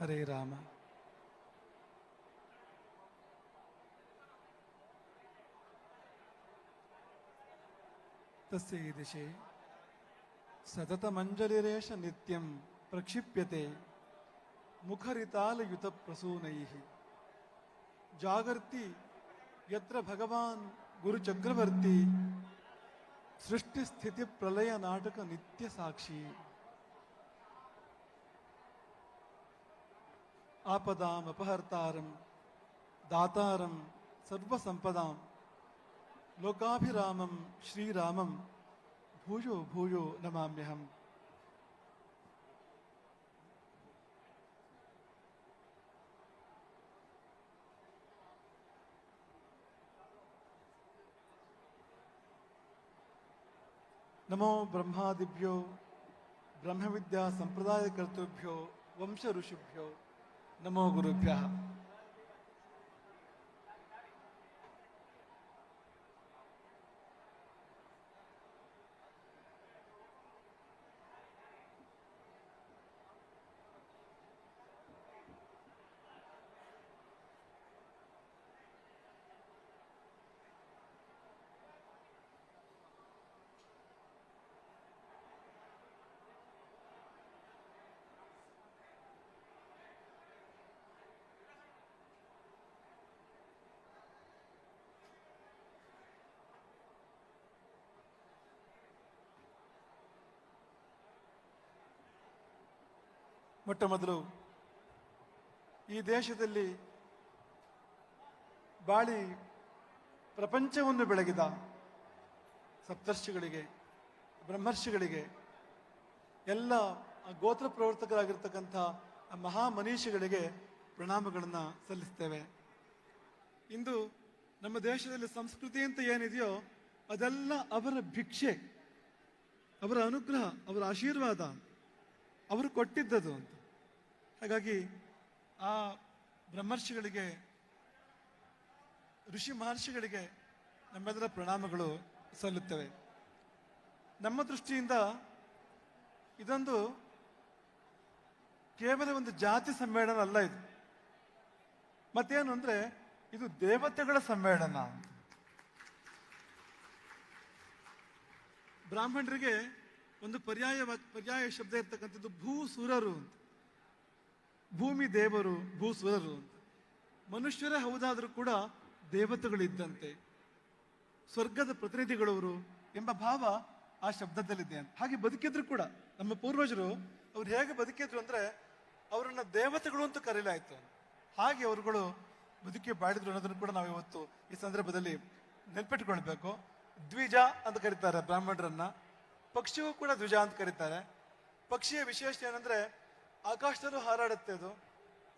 హరే రామ. తస్య దిశే. సతతమంజలిరేష నిత్యం ప్రక్షిప్యతే. ముఖరితాలయుత ప్రసూనై జాగర్తి ఎత్ర భగవాన్ గురు చక్రవర్తి సృష్టి స్థితి ప్రళయ నాటక నిత్య సాక్షి आपदाम, अपहर्तारम, दातारम, सर्वसंपदाम, लोकाभिरामम, श्रीरामम, भूयो भूजो नमाम्यहम। नमो ब्रह्मादिभ्यो ब्रह्म विद्या संप्रदाय कर्तृभ्यो वंश ऋषिभ्यो ನಮೋ ಗುರುಭ್ಯ ಮೊಟ್ಟ ಮೊದಲು ಈ ದೇಶದಲ್ಲಿ ಬಾಳಿ ಪ್ರಪಂಚವನ್ನು ಬೆಳಗಿದ ಸಪ್ತರ್ಷಿಗಳಿಗೆ, ಬ್ರಹ್ಮರ್ಷಿಗಳಿಗೆ, ಎಲ್ಲ ಗೋತ್ರ ಪ್ರವರ್ತಕರಾಗಿರ್ತಕ್ಕಂಥ ಮಹಾಮನೀಷಿಗಳಿಗೆ ಮಹಾ ಮನೀಷಿಗಳಿಗೆ ಪ್ರಣಾಮಗಳನ್ನು ಸಲ್ಲಿಸ್ತೇವೆ. ಇಂದು ನಮ್ಮ ದೇಶದಲ್ಲಿ ಸಂಸ್ಕೃತಿ ಅಂತ ಏನಿದೆಯೋ ಅದೆಲ್ಲ ಅವರ ಭಿಕ್ಷೆ, ಅವರ ಅನುಗ್ರಹ, ಅವರ ಆಶೀರ್ವಾದ, ಅವರು ಕೊಟ್ಟಿದ್ದದು ಅಂತ. ಹಾಗಾಗಿ ಆ ಬ್ರಹ್ಮರ್ಷಿಗಳಿಗೆ, ಋಷಿ ಮಹರ್ಷಿಗಳಿಗೆ ನಮ್ಮೆಲ್ಲರ ಪ್ರಣಾಮಗಳು ಸಲ್ಲುತ್ತವೆ. ನಮ್ಮ ದೃಷ್ಟಿಯಿಂದ ಇದೊಂದು ಕೇವಲ ಒಂದು ಜಾತಿ ಸಮ್ಮೇಳನ ಅಲ್ಲ ಇದು. ಮತ್ತೇನು ಅಂದರೆ ಇದು ದೇವತೆಗಳ ಸಮ್ಮೇಳನ ಬ್ರಾಹ್ಮಣರಿಗೆ ಒಂದು ಪರ್ಯಾಯ ಪರ್ಯಾಯ ಶಬ್ದ ಇರ್ತಕ್ಕಂಥದ್ದು ಭೂಸುರರು ಅಂತ. ಭೂಮಿ ದೇವರು ಭೂಸ್ವರರು ಅಂತ. ಮನುಷ್ಯರೇ ಹೌದಾದರೂ ಕೂಡ ದೇವತೆಗಳಿದ್ದಂತೆ. ಸ್ವರ್ಗದ ಪ್ರತಿನಿಧಿಗಳವರು ಎಂಬ ಭಾವ ಆ ಶಬ್ದದಲ್ಲಿದೆ ಅಂತ. ಹಾಗೆ ಬದುಕಿದ್ರು ಕೂಡ. ನಮ್ಮ ಪೂರ್ವಜರು ಅವ್ರು ಹೇಗೆ ಬದುಕಿದ್ರು ಅಂದ್ರೆ ಅವರನ್ನ ದೇವತೆಗಳು ಅಂತ ಕರೀಲಾಯಿತು. ಹಾಗೆ ಅವರುಗಳು ಬದುಕಿ ಬಾಡಿದ್ರು ಅನ್ನೋದನ್ನು ಕೂಡ ನಾವು ಇವತ್ತು ಈ ಸಂದರ್ಭದಲ್ಲಿ ನೆನ್ಪಿಟ್ಕೊಳ್ಬೇಕು. ದ್ವಿಜ ಅಂತ ಕರೀತಾರೆ ಬ್ರಾಹ್ಮಣರನ್ನ. ಪಕ್ಷಿಯೂ ಕೂಡ ದ್ವಿಜ ಅಂತ ಕರೀತಾರೆ. ಪಕ್ಷಿಯ ವಿಶೇಷ ಏನಂದ್ರೆ ಆಕಾಶದಲ್ಲೂ ಹಾರಾಡುತ್ತೆ ಅದು.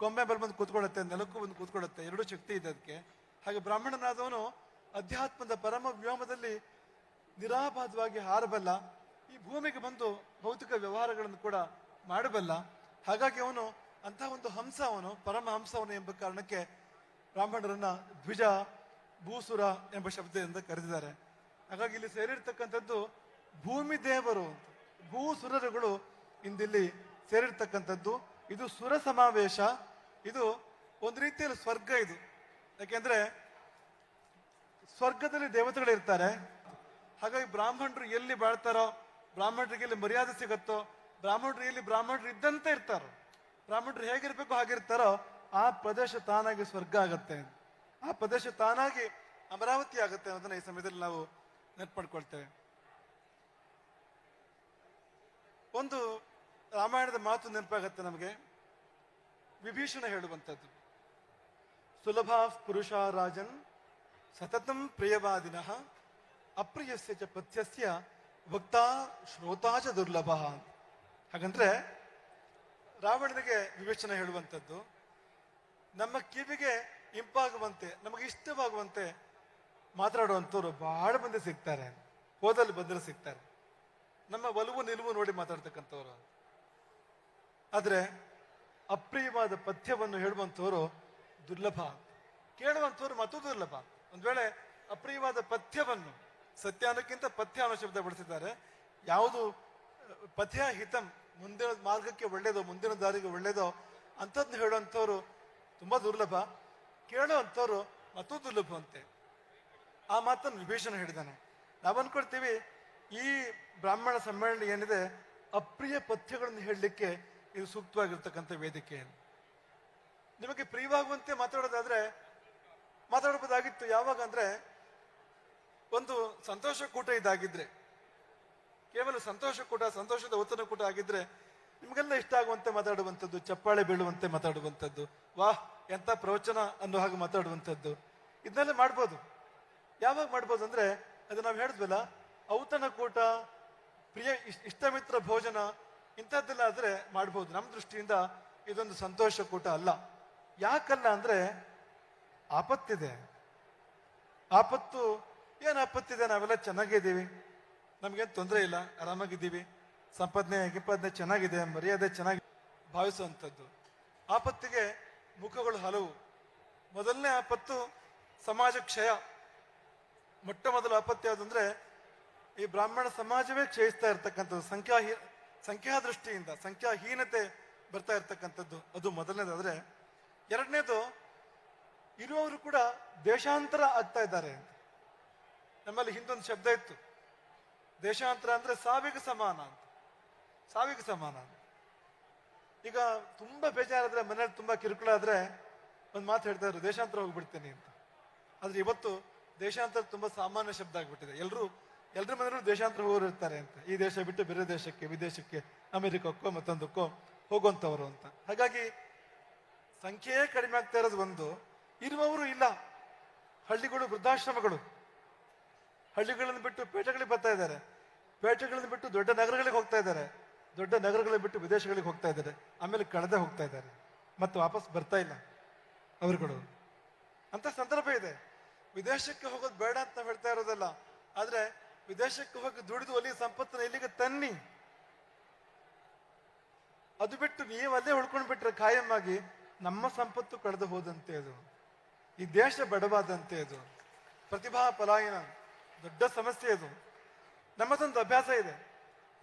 ಕೊಂಬೆ ಮೇಲೆ ಬಂದು ಕೂತ್ಕೊಳ್ಳುತ್ತೆ, ನೆಲಕ್ಕೂ ಬಂದು ಕೂತ್ಕೊಳ್ಳುತ್ತೆ, ಎರಡೂ ಶಕ್ತಿ ಇದೆ ಅದಕ್ಕೆ. ಹಾಗೆ ಬ್ರಾಹ್ಮಣನಾದವನು ಅಧ್ಯಾತ್ಮದ ಪರಮ ವ್ಯೋಮದಲ್ಲಿ ನಿರಾಬಾಧವಾಗಿ ಹಾರಬಲ್ಲ, ಈ ಭೂಮಿಗೆ ಬಂದು ಭೌತಿಕ ವ್ಯವಹಾರಗಳನ್ನು ಕೂಡ ಮಾಡಬಲ್ಲ. ಹಾಗಾಗಿ ಅವನು ಅಂತಹ ಒಂದು ಹಂಸ ಅವನು, ಪರಮ ಹಂಸ ಅವನು ಎಂಬ ಕಾರಣಕ್ಕೆ ಬ್ರಾಹ್ಮಣರನ್ನ ದ್ವಿಜ, ಭೂಸುರ ಎಂಬ ಶಬ್ದದಿಂದ ಕರೆದಿದ್ದಾರೆ. ಹಾಗಾಗಿ ಇಲ್ಲಿ ಸೇರಿರ್ತಕ್ಕಂಥದ್ದು ಭೂಮಿ ದೇವರು ಭೂಸುರರುಗಳು ಇಂದಿಲ್ಲಿ ಸೇರಿರ್ತಕ್ಕಂಥದ್ದು, ಇದು ಸುರ ಸಮಾವೇಶ, ಇದು ಒಂದು ರೀತಿಯಲ್ಲಿ ಸ್ವರ್ಗ ಇದು. ಯಾಕೆಂದ್ರೆ ಸ್ವರ್ಗದಲ್ಲಿ ದೇವತೆಗಳು ಇರ್ತಾರೆ. ಹಾಗಾಗಿ ಬ್ರಾಹ್ಮಣರು ಎಲ್ಲಿ ಬಾಳ್ತಾರೋ, ಬ್ರಾಹ್ಮಣರಿಗೆ ಎಲ್ಲಿ ಮರ್ಯಾದೆ ಸಿಗುತ್ತೋ, ಬ್ರಾಹ್ಮಣರು ಎಲ್ಲಿ ಬ್ರಾಹ್ಮಣರು ಇದ್ದಂತೆ ಇರ್ತಾರೋ, ಬ್ರಾಹ್ಮಣರು ಹೇಗಿರ್ಬೇಕು ಹಾಗಿರ್ತಾರೋ, ಆ ಪ್ರದೇಶ ತಾನಾಗಿ ಸ್ವರ್ಗ ಆಗತ್ತೆ. ಆ ಪ್ರದೇಶ ತಾನಾಗಿ ಅಮರಾವತಿ ಆಗುತ್ತೆ ಅನ್ನೋದನ್ನ ಈ ಸಮಯದಲ್ಲಿ ನಾವು ನೆನಪು ಮಾಡ್ಕೊಳ್ತೇವೆ. ಒಂದು ರಾಮಾಯಣದ ಮಾತು ನೆನಪಾಗತ್ತೆ ನಮಗೆ. ವಿಭೀಷಣ ಹೇಳುವಂಥದ್ದು. ಸುಲಭ ಪುರುಷ ರಾಜನ್ ಸತತಂ ಪ್ರಿಯವಾದಿನ, ಅಪ್ರಿಯಸ್ಯ ಚ ಪಥ್ಯಸ್ಯ ವಕ್ತಾ ಶ್ರೋತಾ ಚ ದುರ್ಲಭ ಹಾಗಂದ್ರೆ ರಾವಣನಿಗೆ ವಿವೇಚನೆ ಹೇಳುವಂಥದ್ದು, ನಮ್ಮ ಕಿವಿಗೆ ಇಂಪಾಗುವಂತೆ, ನಮಗೆ ಇಷ್ಟವಾಗುವಂತೆ ಮಾತಾಡುವಂಥವ್ರು ಬಹಳ ಮಂದಿ ಸಿಗ್ತಾರೆ. ಹೋದಲ್ಲಿ ಬಂದರೆ ಸಿಗ್ತಾರೆ. ನಮ್ಮ ಒಲವು ನಿಲುವು ನೋಡಿ ಮಾತಾಡ್ತಕ್ಕಂಥವ್ರು ಆದ್ರೆ ಅಪ್ರಿಯವಾದ ಪಥ್ಯವನ್ನು ಹೇಳುವಂಥವರು ದುರ್ಲಭ. ಕೇಳುವಂಥವ್ರು ಮತ್ತು ದುರ್ಲಭ. ಒಂದು ವೇಳೆ ಅಪ್ರಿಯವಾದ ಪಥ್ಯವನ್ನು, ಸತ್ಯಾನಕ್ಕಿಂತ ಪಥ್ಯ ಅನ್ನೋ ಶಬ್ದ ಬಳಸಿದ್ದಾರೆ. ಯಾವುದು, ಪಥ್ಯ, ಹಿತಂ, ಮುಂದಿನ ಮಾರ್ಗಕ್ಕೆ ಒಳ್ಳೇದೋ ಮುಂದಿನ ದಾರಿಗೆ ಒಳ್ಳೇದೋ ಅಂಥದ್ದು ಹೇಳುವಂಥವ್ರು ತುಂಬ ದುರ್ಲಭ. ಕೇಳುವಂಥವ್ರು ಮತ್ತು ದುರ್ಲಭ ಅಂತೆ. ಆ ಮಾತನ್ನು ವಿಭೀಷಣ ಹೇಳಿದಾನೆ ನಾವು ಅನ್ಕೊಳ್ತೀವಿ ಈ ಬ್ರಾಹ್ಮಣ ಸಮ್ಮೇಳನ ಏನಿದೆ, ಅಪ್ರಿಯ ಪಥ್ಯಗಳನ್ನು ಹೇಳಲಿಕ್ಕೆ ಇದು ಸೂಕ್ತವಾಗಿರ್ತಕ್ಕಂಥ ವೇದಿಕೆ ನಿಮಗೆ ಪ್ರಿಯವಾಗುವಂತೆ ಮಾತಾಡೋದಾದ್ರೆ ಮಾತಾಡಬಹುದಾಗಿತ್ತು ಯಾವಾಗ ಅಂದ್ರೆ, ಒಂದು ಸಂತೋಷ ಕೂಟ ಇದಾಗಿದ್ರೆ, ಕೇವಲ ಸಂತೋಷ ಕೂಟ, ಸಂತೋಷದ ಔತಣ ಕೂಟ ಆಗಿದ್ರೆ, ನಿಮಗೆಲ್ಲ ಇಷ್ಟ ಆಗುವಂತೆ ಮಾತಾಡುವಂಥದ್ದು, ಚಪ್ಪಾಳೆ ಬೀಳುವಂತೆ ಮಾತಾಡುವಂಥದ್ದು, ವಾಹ್ ಎಂತ ಪ್ರವಚನ ಅನ್ನೋ ಹಾಗೆ ಮಾತಾಡುವಂಥದ್ದು, ಇದನ್ನೆಲ್ಲ ಮಾಡ್ಬೋದು. ಯಾವಾಗ ಮಾಡ್ಬೋದು ಅಂದ್ರೆ, ಅದು ನಾವು ಹೇಳಿದ್ವಲ್ಲ ಔತಣಕೂಟ ಪ್ರಿಯ, ಇಷ್ಟ, ಇಷ್ಟಮಿತ್ರ ಭೋಜನ ಇಂಥದ್ದೆಲ್ಲ ಆದರೆ ಮಾಡ್ಬೋದು. ನಮ್ಮ ದೃಷ್ಟಿಯಿಂದ ಇದೊಂದು ಸಂತೋಷ ಕೂಟ ಅಲ್ಲ. ಯಾಕಲ್ಲ ಅಂದರೆ ಆಪತ್ತಿದೆ. ಆಪತ್ತು, ಏನು ಆಪತ್ತಿದೆ? ನಾವೆಲ್ಲ ಚೆನ್ನಾಗಿದ್ದೀವಿ. ನಮಗೇನು ತೊಂದರೆ ಇಲ್ಲ. ಆರಾಮಾಗಿದ್ದೀವಿ. ಸಂಪಾದನೆ, ಗಿಂಪಾದನೆ ಚೆನ್ನಾಗಿದೆ. ಮರ್ಯಾದೆ ಚೆನ್ನಾಗಿ ಭಾವಿಸುವಂಥದ್ದು. ಆಪತ್ತಿಗೆ ಮುಖಗಳು ಹಲವು. ಮೊದಲನೇ ಆಪತ್ತು ಸಮಾಜ ಕ್ಷಯ. ಮೊಟ್ಟ ಮೊದಲು ಆಪತ್ತು ಯಾವುದಂದ್ರೆ ಈ ಬ್ರಾಹ್ಮಣ ಸಮಾಜವೇ ಕ್ಷಯಿಸ್ತಾ ಇರ್ತಕ್ಕಂಥದ್ದು. ಸಂಖ್ಯಾ ಸಂಖ್ಯಾ ದೃಷ್ಟಿಯಿಂದ ಸಂಖ್ಯಾಹೀನತೆ ಬರ್ತಾ ಇರ್ತಕ್ಕಂಥದ್ದು ಅದು ಮೊದಲನೇದಾದ್ರೆ. ಎರಡನೇದು, ಇರುವವರು ಕೂಡ ದೇಶಾಂತರ ಆಗ್ತಾ ಇದ್ದಾರೆ ನಮ್ಮಲ್ಲಿ ಹಿಂದೊಂದು ಶಬ್ದ ಇತ್ತು. ದೇಶಾಂತರ ಅಂದ್ರೆ ಸಾವಿಗೆ ಸಮಾನ ಅಂತ. ಸಾವಿಗೆ ಸಮಾನ ಅಂತ. ಈಗ ತುಂಬಾ ಬೇಜಾರಾದ್ರೆ ಮನೇಲಿ ತುಂಬಾ ಕಿರುಕುಳ ಆದ್ರೆ ಒಂದು ಮಾತು ಹೇಳ್ತಾ ಇದ್ರು, ದೇಶಾಂತರ ಹೋಗ್ಬಿಡ್ತೇನೆ ಅಂತ. ಆದ್ರೆ ಇವತ್ತು ದೇಶಾಂತರ ತುಂಬಾ ಸಾಮಾನ್ಯ ಶಬ್ದ ಆಗ್ಬಿಟ್ಟಿದೆ. ಎಲ್ಲರೂ ಎಲ್ಲರ ಮನೆಯಲ್ಲೂ ದೇಶಾಂತರ ಹೋಗೋರು ಇರ್ತಾರೆ ಅಂತ. ಈ ದೇಶ ಬಿಟ್ಟು ಬೇರೆ ದೇಶಕ್ಕೆ, ವಿದೇಶಕ್ಕೆ, ಅಮೆರಿಕಕ್ಕೋ, ಮತ್ತೊಂದಕ್ಕೋ ಹೋಗುವಂಥವ್ರು ಅಂತ. ಹಾಗಾಗಿ ಸಂಖ್ಯೆಯೇ ಕಡಿಮೆ ಆಗ್ತಾ ಇರೋದು ಒಂದು. ಇರುವವರು ಇಲ್ಲ. ಹಳ್ಳಿಗಳು, ವೃದ್ಧಾಶ್ರಮಗಳು. ಹಳ್ಳಿಗಳನ್ನು ಬಿಟ್ಟು ಪೇಟೆಗಳಿಗೆ ಬರ್ತಾ ಇದ್ದಾರೆ. ಪೇಟೆಗಳನ್ನು ಬಿಟ್ಟು ದೊಡ್ಡ ನಗರಗಳಿಗೆ ಹೋಗ್ತಾ ಇದ್ದಾರೆ. ದೊಡ್ಡ ನಗರಗಳಿಗೆ ಬಿಟ್ಟು ವಿದೇಶಗಳಿಗೆ ಹೋಗ್ತಾ ಇದ್ದಾರೆ. ಆಮೇಲೆ ಕಳೆದೇ ಹೋಗ್ತಾ ಇದ್ದಾರೆ. ಮತ್ತು ವಾಪಸ್ ಬರ್ತಾ ಇಲ್ಲ ಅವರುಗಳು. ಅಂತ ಸಂದರ್ಭ ಇದೆ. ವಿದೇಶಕ್ಕೆ ಹೋಗೋದು ಬೇಡ ಅಂತ ಹೇಳ್ತಾ ಇರೋದಲ್ಲ. ಆದ್ರೆ ವಿದೇಶಕ್ಕೆ ಹೋಗಿ ದುಡಿದು ಅಲ್ಲಿ ಸಂಪತ್ತನ್ನ ಇಲ್ಲಿಗೆ ತನ್ನಿ? ಅದು ಬಿಟ್ಟು ನೀವು ಅಲ್ಲೇ ಉಳ್ಕೊಂಡು ಬಿಟ್ರೆ ಖಾಯಂ ಆಗಿ ನಮ್ಮ ಸಂಪತ್ತು ಕಳೆದು ಹೋದಂತೆ ಅದು. ಈ ದೇಶ ಬಡವಾದಂತೆ ಅದು. ಪ್ರತಿಭಾ ಪಲಾಯನ ದೊಡ್ಡ ಸಮಸ್ಯೆ ಅದು. ನಮ್ಮದೊಂದು ಅಭ್ಯಾಸ ಇದೆ.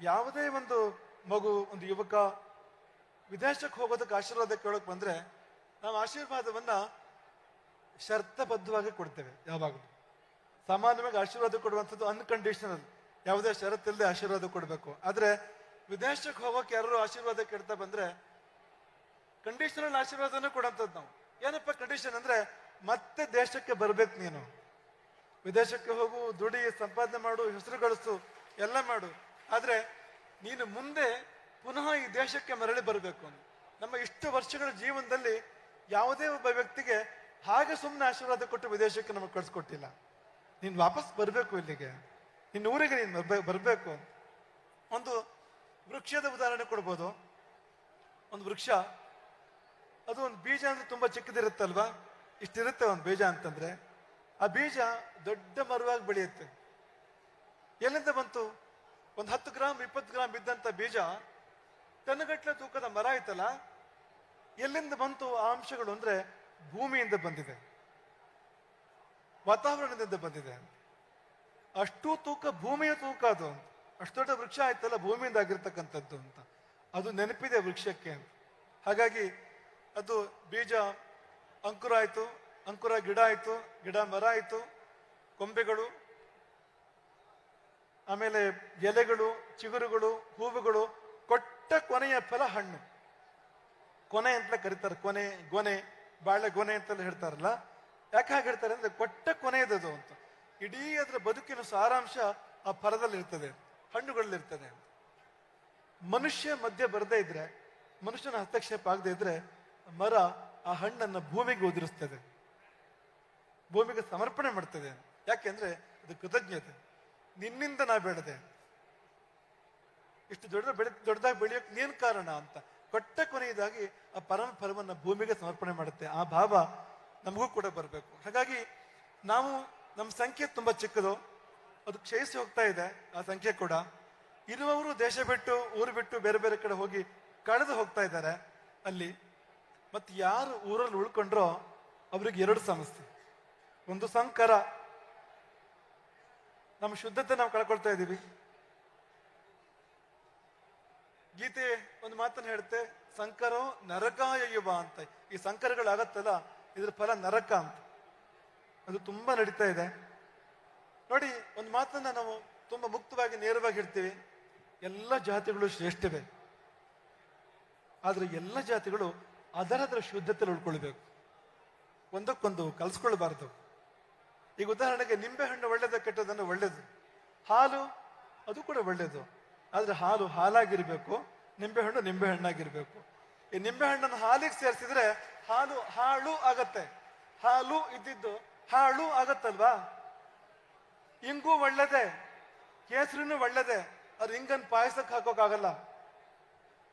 ಯಾವುದೇ ಒಂದು ಮಗು, ಒಂದು ಯುವಕ ವಿದೇಶಕ್ಕೆ ಹೋಗೋದಕ್ಕೆ ಆಶೀರ್ವಾದ ಕೇಳೋಕೆ ಬಂದ್ರೆ ನಾವು ಆಶೀರ್ವಾದವನ್ನ ಶರ್ತಬದ್ಧವಾಗಿ ಕೊಡ್ತೇವೆ ಯಾವಾಗಲೂ. ಸಾಮಾನ್ಯವಾಗಿ ಆಶೀರ್ವಾದ ಕೊಡುವಂಥದ್ದು ಅನ್ಕಂಡೀಷನಲ್ ಯಾವುದೇ ಷರತ್ತಿಲ್ಲದೆ ಆಶೀರ್ವಾದ ಕೊಡಬೇಕು. ಆದರೆ ವಿದೇಶಕ್ಕೆ ಹೋಗೋಕೆ ಯಾರು ಆಶೀರ್ವಾದ ಕೇಳ್ತಾ ಬಂದ್ರೆ ಕಂಡೀಷನಲ್ ಆಶೀರ್ವಾದನೂ ಕೊಡೋಂಥದ್ದು ನಾವು. ಏನಪ್ಪ ಕಂಡೀಷನ್ ಅಂದ್ರೆ ಮತ್ತೆ ದೇಶಕ್ಕೆ ಬರಬೇಕು ನೀನು. ವಿದೇಶಕ್ಕೆ ಹೋಗು, ದುಡಿ, ಸಂಪಾದನೆ ಮಾಡು, ಹೆಸರು ಗಳಿಸು, ಎಲ್ಲ ಮಾಡು. ಆದರೆ ನೀನು ಮುಂದೆ ಪುನಃ ಈ ದೇಶಕ್ಕೆ ಮರಳಿ ಬರಬೇಕು. ನಮ್ಮ ಇಷ್ಟು ವರ್ಷಗಳ ಜೀವನದಲ್ಲಿ ಯಾವುದೇ ಒಬ್ಬ ವ್ಯಕ್ತಿಗೆ ಹಾಗೆ ಸುಮ್ಮನೆ ಆಶೀರ್ವಾದ ಕೊಟ್ಟು ವಿದೇಶಕ್ಕೆ ನಮಗೆ ಕಳಿಸ್ಕೊಟ್ಟಿಲ್ಲ. ನೀನು ವಾಪಸ್ ಬರಬೇಕು ಇಲ್ಲಿಗೆ. ನಿನ್ನ ಊರಿಗೆ ನೀನು ಬರ್ಬೇ, ಬರಬೇಕು. ಒಂದು ವೃಕ್ಷದ ಉದಾಹರಣೆ ಕೊಡ್ಬೋದು. ಒಂದು ವೃಕ್ಷ, ಅದು ಒಂದು ಬೀಜ ಅಂದ್ರೆ ತುಂಬಾ ಚಿಕ್ಕದಿರುತ್ತಲ್ವಾ? ಇಷ್ಟಿರುತ್ತೆ ಒಂದು ಬೀಜ ಅಂತಂದ್ರೆ, ಆ ಬೀಜ ದೊಡ್ಡ ಮರವಾಗಿ ಬೆಳೆಯುತ್ತೆ. ಎಲ್ಲಿಂದ ಬಂತು? ಒಂದು ಹತ್ತು ಗ್ರಾಮ್, ಇಪ್ಪತ್ತು ಗ್ರಾಮ್ ಬಿದ್ದಂತ ಬೀಜ ತನ್ನಗಟ್ಲೆ ತೂಕದ ಮರ ಆಯ್ತಲ್ಲ ಎಲ್ಲಿಂದ ಬಂತು ಆ ಅಂಶಗಳು ಅಂದ್ರೆ ಭೂಮಿಯಿಂದ ಬಂದಿದೆ. ವಾತಾವರಣದಿಂದ ಬಂದಿದೆ. ಅಷ್ಟು ತೂಕ ಭೂಮಿಯ ತೂಕ ಅದು ಅಷ್ಟು ದೊಡ್ಡ ವೃಕ್ಷ ಆಯ್ತಲ್ಲ, ಭೂಮಿಯಿಂದ ಆಗಿರ್ತಕ್ಕಂಥದ್ದು ಅಂತ. ಅದು ನೆನಪಿದೆ ವೃಕ್ಷಕ್ಕೆ ಹಾಗಾಗಿ ಅದು ಬೀಜ ಅಂಕುರ ಆಯ್ತು, ಅಂಕುರ ಗಿಡ ಆಯ್ತು, ಗಿಡ ಮರ ಆಯ್ತು, ಕೊಂಬೆಗಳು, ಆಮೇಲೆ ಎಲೆಗಳು, ಚಿಗುರುಗಳು, ಹೂವುಗಳು, ಕೊಟ್ಟ ಕೊನೆಯ ಫಲ ಹಣ್ಣು. ಕೊನೆ ಅಂತಲೇ ಕರೀತಾರೆ, ಕೊನೆ, ಗೊನೆ, ಬಾಳೆ ಗೊನೆ ಅಂತಲೇ ಹೇಳ್ತಾರಲ್ಲ ಯಾಕೆ ಹಾಗೆ ಹೇಳ್ತಾರೆ ಅಂದ್ರೆ ಕೊಟ್ಟ ಕೊನೆಯದದು ಅಂತ. ಇಡೀ ಅದರ ಬದುಕಿನ ಸಾರಾಂಶ ಆ ಫಲದಲ್ಲಿ ಇರ್ತದೆ ಹಣ್ಣುಗಳಲ್ಲಿರ್ತದೆ. ಮನುಷ್ಯ ಮಧ್ಯೆ ಬರದೇ ಇದ್ರೆ, ಮನುಷ್ಯನ ಹಸ್ತಕ್ಷೇಪ ಆಗದೆ ಇದ್ರೆ ಮರ ಆ ಹಣ್ಣನ್ನು ಭೂಮಿಗೆ ಉದುರಿಸ್ತದೆ. ಭೂಮಿಗೆ ಸಮರ್ಪಣೆ ಮಾಡ್ತದೆ. ಯಾಕೆಂದ್ರೆ ಅದು ಕೃತಜ್ಞತೆ. ನಿನ್ನಿಂದ ನಾ ಬೆಳೆದೆ ಇಷ್ಟು ದೊಡ್ಡ ಬೆಳೆ, ದೊಡ್ಡದಾಗಿ ಬೆಳೆಯೋಕೆ ನೀನ್ ಕಾರಣ ಅಂತ. ಕೊಟ್ಟ ಕೊನೆಯದಾಗಿ ಆ ಪರಮ ಫಲವನ್ನು ಭೂಮಿಗೆ ಸಮರ್ಪಣೆ ಮಾಡುತ್ತೆ. ಆ ಭಾವ ನಮಗೂ ಕೂಡ ಬರಬೇಕು. ಹಾಗಾಗಿ ನಾವು ನಮ್ಮ ಸಂಖ್ಯೆ ತುಂಬ ಚಿಕ್ಕದು. ಅದು ಕ್ಷಯಿಸಿ ಹೋಗ್ತಾ ಇದೆ, ಆ ಸಂಖ್ಯೆ ಕೂಡ. ಇರುವವರು ದೇಶ ಬಿಟ್ಟು, ಊರು ಬಿಟ್ಟು ಬೇರೆ ಬೇರೆ ಕಡೆ ಹೋಗಿ ಕಳೆದು ಹೋಗ್ತಾ ಇದ್ದಾರೆ ಅಲ್ಲಿ. ಮತ್ತೆ ಯಾರು ಊರಲ್ಲಿ ಉಳ್ಕೊಂಡ್ರೋ ಅವ್ರಿಗೆ ಎರಡು ಸಮಸ್ಯೆ. ಒಂದು ಸಂಕರ. ನಮ್ಮ ಶುದ್ಧತೆ ನಾವು ಕಳ್ಕೊಳ್ತಾ ಇದ್ದೀವಿ. ಗೀತೆ ಒಂದು ಮಾತನ್ನು ಹೇಳುತ್ತೆ, ಸಂಕರೋ ನರಕಾಯ ಯುವ ಅಂತ. ಈ ಸಂಕರಗಳಾಗತ್ತಲ್ಲ ಇದ್ರ ಫಲ ನರಕ ಅಂತ. ಅದು ತುಂಬಾ ನಡೀತಾ ಇದೆ. ನೋಡಿ, ಒಂದು ಮಾತನ್ನ ನಾವು ತುಂಬಾ ಮುಕ್ತವಾಗಿ, ನೇರವಾಗಿ ಹೇಳ್ತೀವಿ. ಎಲ್ಲ ಜಾತಿಗಳು ಶ್ರೇಷ್ಠವೇ. ಆದ್ರೆ ಎಲ್ಲ ಜಾತಿಗಳು ಅದರದರ ಶುದ್ಧತೆಯಲ್ಲಿ ಉಳ್ಕೊಳ್ಬೇಕು. ಒಂದಕ್ಕೊಂದು ಕಲ್ಸ್ಕೊಳ್ಬಾರ್ದು. ಈಗ ಉದಾಹರಣೆಗೆ ನಿಂಬೆ ಹಣ್ಣು ಒಳ್ಳೇದ ಕೆಟ್ಟದನ್ನು ಒಳ್ಳೇದು. ಹಾಲು, ಅದು ಕೂಡ ಒಳ್ಳೇದು. ಆದ್ರೆ ಹಾಲು ಹಾಲಾಗಿರ್ಬೇಕು, ನಿಂಬೆ ಹಣ್ಣು ನಿಂಬೆ ಹಣ್ಣಾಗಿರ್ಬೇಕು. ಈ ನಿಂಬೆ ಹಣ್ಣನ್ನು ಹಾಲಿಗೆ ಸೇರಿಸಿದ್ರೆ ಹಾಲು, ಹಾಳು ಆಗತ್ತೆ. ಹಾಲು ಇದ್ದಿದ್ದು ಹಾಳು ಆಗತ್ತಲ್ವಾ? ಇಂಗು ಒಳ್ಳೇದೆ, ಕೇಸರಿನೂ ಒಳ್ಳೇದೆ, ಅದು ಇಂಗನ್ ಪಾಯಸಕ್ಕೆ ಹಾಕೋಕ್ಕಾಗಲ್ಲ.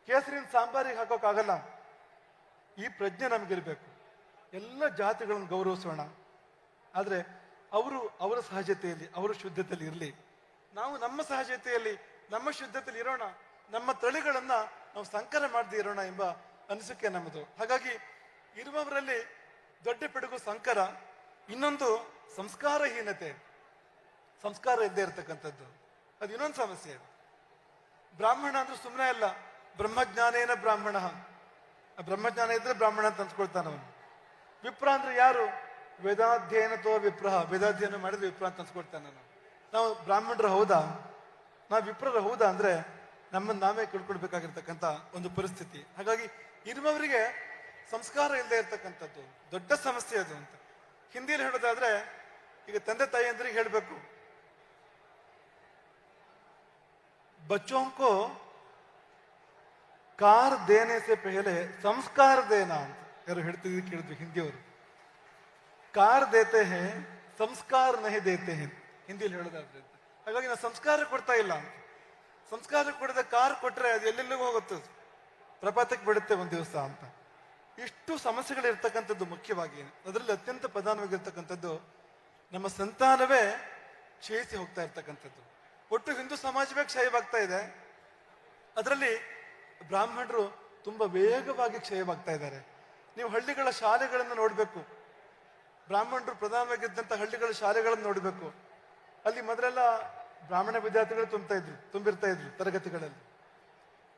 ಕೇಸರಿನ ಸಾಂಬಾರಿಗೆ ಹಾಕೋಕ್ಕಾಗಲ್ಲ. ಈ ಪ್ರಜ್ಞೆ ನಮಗಿರ್ಬೇಕು. ಎಲ್ಲ ಜಾತಿಗಳನ್ನು ಗೌರವಿಸೋಣ. ಆದರೆ ಅವರು ಅವರ ಸಹಜತೆಯಲ್ಲಿ, ಅವರ ಶುದ್ಧತೆಯಲ್ಲಿ ಇರಲಿ. ನಾವು ನಮ್ಮ ಸಹಜತೆಯಲ್ಲಿ, ನಮ್ಮ ಶುದ್ಧತೆಯಲ್ಲಿ ಇರೋಣ. ನಮ್ಮ ತಳಿಗಳನ್ನು ನಾವು ಸಂಕರ ಮಾಡದೇ ಇರೋಣ ಎಂಬ ಅನಿಸಿಕೆ ನಮ್ಮದು. ಹಾಗಾಗಿ ಇರುವವರಲ್ಲಿ ದೊಡ್ಡ ಪಿಡುಗು ಸಂಕರ, ಇನ್ನೊಂದು ಸಂಸ್ಕಾರಹೀನತೆ. ಸಂಸ್ಕಾರ ಇದ್ದೇ ಇರತಕ್ಕಂಥದ್ದು. ಅದು ಇನ್ನೊಂದು ಸಮಸ್ಯೆ ಅದು. ಬ್ರಾಹ್ಮಣ ಅಂದ್ರೆ ಸುಮ್ಮನೆ ಅಲ್ಲ, ಬ್ರಹ್ಮಜ್ಞಾನೇನ ಬ್ರಾಹ್ಮಣ. ಬ್ರಹ್ಮಜ್ಞಾನ ಇದ್ರೆ ಬ್ರಾಹ್ಮಣ ಅಂತ ಅನ್ಸ್ಕೊಳ್ತಾನ ಅವನು. ವಿಪ್ರ ಅಂದ್ರೆ ಯಾರು? ವೇದಾಧ್ಯಯನತೋ ವಿಪ್ರಹ. ವೇದಾಧ್ಯಯನ ಮಾಡಿದ್ರೆ ವಿಪ್ರ ಅಂತ ಅನ್ಸ್ಕೊಳ್ತಾನೆ ನಾನು ನಾವು ಬ್ರಾಹ್ಮಣರು ಹೌದಾ? ನಾವು ವಿಪ್ರರು ಹೌದಾ ಅಂದ್ರೆ ನಮ್ಮನ್ನ ನಾವೇ ಕಳ್ಕೊಳ್ಬೇಕಾಗಿರ್ತಕ್ಕಂಥ ಒಂದು ಪರಿಸ್ಥಿತಿ. ಹಾಗಾಗಿ ಇರುವವರಿಗೆ ಸಂಸ್ಕಾರ ಇಲ್ಲದೆ ಇರ್ತಕ್ಕಂಥದ್ದು, ದೊಡ್ಡ ಸಮಸ್ಯೆ ಅದು ಅಂತ. ಹಿಂದಿಯಲ್ಲಿ ಹೇಳೋದಾದ್ರೆ, ಈಗ ತಂದೆ ತಾಯಿ ತಾಯಿಯಂದ್ರಿಗೆ ಹೇಳಬೇಕು. ಬಚ್ಚೋಂಕೋ ಕಾರ್ ದೇನೆ ಸೆ ಪೆಹಲೆ, ಸಂಸ್ಕಾರ ದೇನ ಅಂತ. ಯಾರು ಹೇಳ್ತಿದ್ವಿ ಕೇಳಿದ್ವಿ ಹಿಂದಿಯವರು. ಕಾರ್ ದೇತೆ ಹೇ, ಸಂಸ್ಕಾರ ನಹಿ ದೇತೆ ಹೇ ಹಿಂದಿಯಲ್ಲಿ ಹೇಳೋದಾದ್ರೆ ಹಾಗಾಗಿ ನಾವು ಸಂಸ್ಕಾರ ಕೊಡ್ತಾ ಇಲ್ಲ ಅಂತ. ಸಂಸ್ಕಾರ ಕೊಡದೆ ಕಾರ್ ಕೊಟ್ರೆ ಅದು ಎಲ್ಲೆಲ್ಲಿಗೂ ಹೋಗುತ್ತೆ ಪ್ರಪಾತಕ್ಕೆ ಬಿಡುತ್ತೆ ಒಂದು ದಿವಸ ಅಂತ. ಇಷ್ಟು ಸಮಸ್ಯೆಗಳಿರ್ತಕ್ಕಂಥದ್ದು ಮುಖ್ಯವಾಗಿ, ಅದರಲ್ಲಿ ಅತ್ಯಂತ ಪ್ರಧಾನವಾಗಿರ್ತಕ್ಕಂಥದ್ದು ನಮ್ಮ ಸಂತಾನವೇ ಕ್ಷಯಿಸಿ ಹೋಗ್ತಾ ಇರ್ತಕ್ಕಂಥದ್ದು. ಒಟ್ಟು ಹಿಂದೂ ಸಮಾಜವೇ ಕ್ಷಯವಾಗ್ತಾ ಇದೆ. ಅದರಲ್ಲಿ ಬ್ರಾಹ್ಮಣರು ತುಂಬ ವೇಗವಾಗಿ ಕ್ಷಯವಾಗ್ತಾ ಇದ್ದಾರೆ. ನೀವು ಹಳ್ಳಿಗಳ ಶಾಲೆಗಳನ್ನು ನೋಡಬೇಕು. ಬ್ರಾಹ್ಮಣರು ಪ್ರಧಾನವಾಗಿದ್ದಂಥ ಹಳ್ಳಿಗಳ ಶಾಲೆಗಳನ್ನು ನೋಡಬೇಕು. ಅಲ್ಲಿ ಮೊದಲೆಲ್ಲ ಬ್ರಾಹ್ಮಣ ವಿದ್ಯಾರ್ಥಿಗಳು ತುಂಬ್ತಾ ಇದ್ರು, ತುಂಬಿರ್ತಾ ಇದ್ರು ತರಗತಿಗಳಲ್ಲಿ.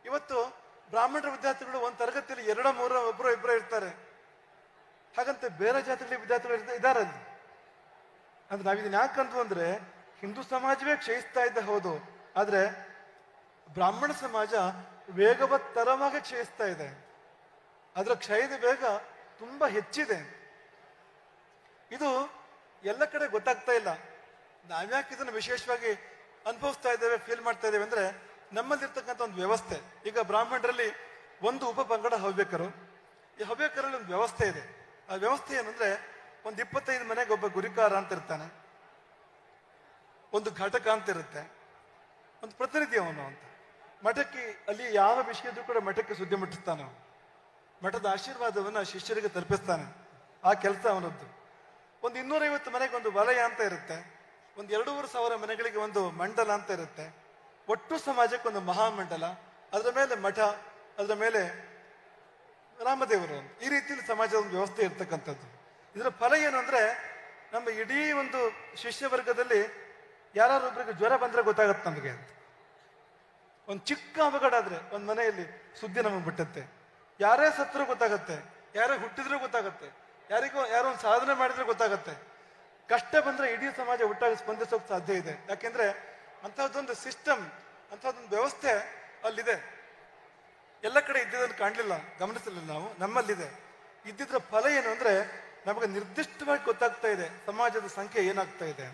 ಇವತ್ತು ಬ್ರಾಹ್ಮಣರ ವಿದ್ಯಾರ್ಥಿಗಳು ಒಂದು ತರಗತಿಯಲ್ಲಿ ಎರಡ, ಮೂರ ಒಬ್ಬರು ಇಬ್ಬರು ಇರ್ತಾರೆ. ಹಾಗಂತ ಬೇರೆ ಜಾತಿಗಳ ವಿದ್ಯಾರ್ಥಿಗಳು ಇದ್ದಾರೆ ಅಲ್ಲಿ. ಅಂದ್ರೆ ನಾವಿದನ್ನ ಯಾಕಂತು ಅಂದ್ರೆ ಹಿಂದೂ ಸಮಾಜವೇ ಕ್ಷಯಿಸ್ತಾ ಇದ್ದ ಹೌದು. ಆದ್ರೆ ಬ್ರಾಹ್ಮಣ ಸಮಾಜ ವೇಗವತ್ತರವಾಗಿ ಕ್ಷಯಿಸ್ತಾ ಇದೆ. ಅದರ ಕ್ಷಯದ ವೇಗ ತುಂಬಾ ಹೆಚ್ಚಿದೆ. ಇದು ಎಲ್ಲ ಕಡೆ ಗೊತ್ತಾಗ್ತಾ ಇಲ್ಲ. ನಾವ್ಯಾಕೆ ಇದನ್ನು ವಿಶೇಷವಾಗಿ ಅನುಭವಿಸ್ತಾ ಇದ್ದೇವೆ ಫೀಲ್ ಮಾಡ್ತಾ ಇದ್ದೇವೆ ಅಂದ್ರೆ ನಮ್ಮಲ್ಲಿರ್ತಕ್ಕಂಥ ಒಂದು ವ್ಯವಸ್ಥೆ. ಈಗ ಬ್ರಾಹ್ಮಣರಲ್ಲಿ ಒಂದು ಉಪ ಪಂಗಡ ಹವ್ಯಕರು. ಈ ಹವ್ಯಕರಲ್ಲಿ ಒಂದು ವ್ಯವಸ್ಥೆ ಇದೆ. ಆ ವ್ಯವಸ್ಥೆ ಏನಂದ್ರೆ ಒಂದು ಇಪ್ಪತ್ತೈದು ಮನೆಗೆ ಒಬ್ಬ ಗುರಿಕಾರ ಅಂತ ಇರ್ತಾನೆ. ಒಂದು ಘಟಕ ಅಂತ ಇರುತ್ತೆ. ಒಂದು ಪ್ರತಿನಿಧಿ ಅವನು ಅಂತ. ಮಠಕ್ಕೆ ಅಲ್ಲಿ ಯಾವ ವಿಷಯದೂ ಕೂಡ ಮಠಕ್ಕೆ ಸುದ್ದಿ ಮುಟ್ಟಿಸ್ತಾನೆ ಅವನು. ಮಠದ ಆಶೀರ್ವಾದವನ್ನ ಶಿಷ್ಯರಿಗೆ ತಲುಪಿಸ್ತಾನೆ. ಆ ಕೆಲಸ ಅವನದ್ದು. ಒಂದು ಇನ್ನೂರೈವತ್ತು ಮನೆಗೆ ಒಂದು ವಲಯ ಅಂತ ಇರುತ್ತೆ. ಒಂದು ಎರಡೂವರೆ ಸಾವಿರ ಮನೆಗಳಿಗೆ ಒಂದು ಮಂಡಲ ಅಂತ ಇರುತ್ತೆ. ಒಟ್ಟು ಸಮಾಜಕ್ಕೆ ಒಂದು ಮಹಾಮಂಡಲ, ಅದರ ಮೇಲೆ ಮಠ, ಅದರ ಮೇಲೆ ರಾಮದೇವರು. ಈ ರೀತಿಯಲ್ಲಿ ಸಮಾಜದ ಒಂದು ವ್ಯವಸ್ಥೆ ಇರ್ತಕ್ಕಂಥದ್ದು. ಇದರ ಫಲ ಏನು ಅಂದ್ರೆ, ನಮ್ಮ ಇಡೀ ಒಂದು ಶಿಷ್ಯ ವರ್ಗದಲ್ಲಿ ಯಾರೊಬ್ಬರಿಗೆ ಜ್ವರ ಬಂದ್ರೆ ಗೊತ್ತಾಗತ್ತೆ ನಮಗೆ ಅಂತ. ಒಂದು ಚಿಕ್ಕ ಅವಘಡ ಆದ್ರೆ, ಒಂದ್ ಮನೆಯಲ್ಲಿ ಸುದ್ದಿ ನಮಗೆ ಬಿಟ್ಟತ್ತೆ. ಯಾರೇ ಸತ್ರು ಗೊತ್ತಾಗತ್ತೆ, ಯಾರೇ ಹುಟ್ಟಿದ್ರೂ ಗೊತ್ತಾಗತ್ತೆ, ಯಾರಿಗೂ ಯಾರೋ ಒಂದು ಸಾಧನೆ ಮಾಡಿದ್ರೆ ಗೊತ್ತಾಗತ್ತೆ. ಕಷ್ಟ ಬಂದ್ರೆ ಇಡೀ ಸಮಾಜ ಒಟ್ಟಾಗಿ ಸ್ಪಂದಿಸೋಕೆ ಸಾಧ್ಯ ಇದೆ. ಯಾಕೆಂದ್ರೆ ಅಂತಹದ್ದೊಂದು ಸಿಸ್ಟಮ್, ಅಂತಹದ್ದೊಂದು ವ್ಯವಸ್ಥೆ ಅಲ್ಲಿದೆ. ಎಲ್ಲ ಕಡೆ ಇದ್ದಿದ್ದನ್ನು ಕಾಣಲಿಲ್ಲ, ಗಮನಿಸಲಿಲ್ಲ ನಾವು, ನಮ್ಮಲ್ಲಿದೆ. ಇದ್ದಿದ್ರ ಫಲ ಏನು ಅಂದರೆ, ನಮಗೆ ನಿರ್ದಿಷ್ಟವಾಗಿ ಗೊತ್ತಾಗ್ತಾ ಇದೆ, ಸಮಾಜದ ಸಂಖ್ಯೆ ಏನಾಗ್ತಾ ಇದೆ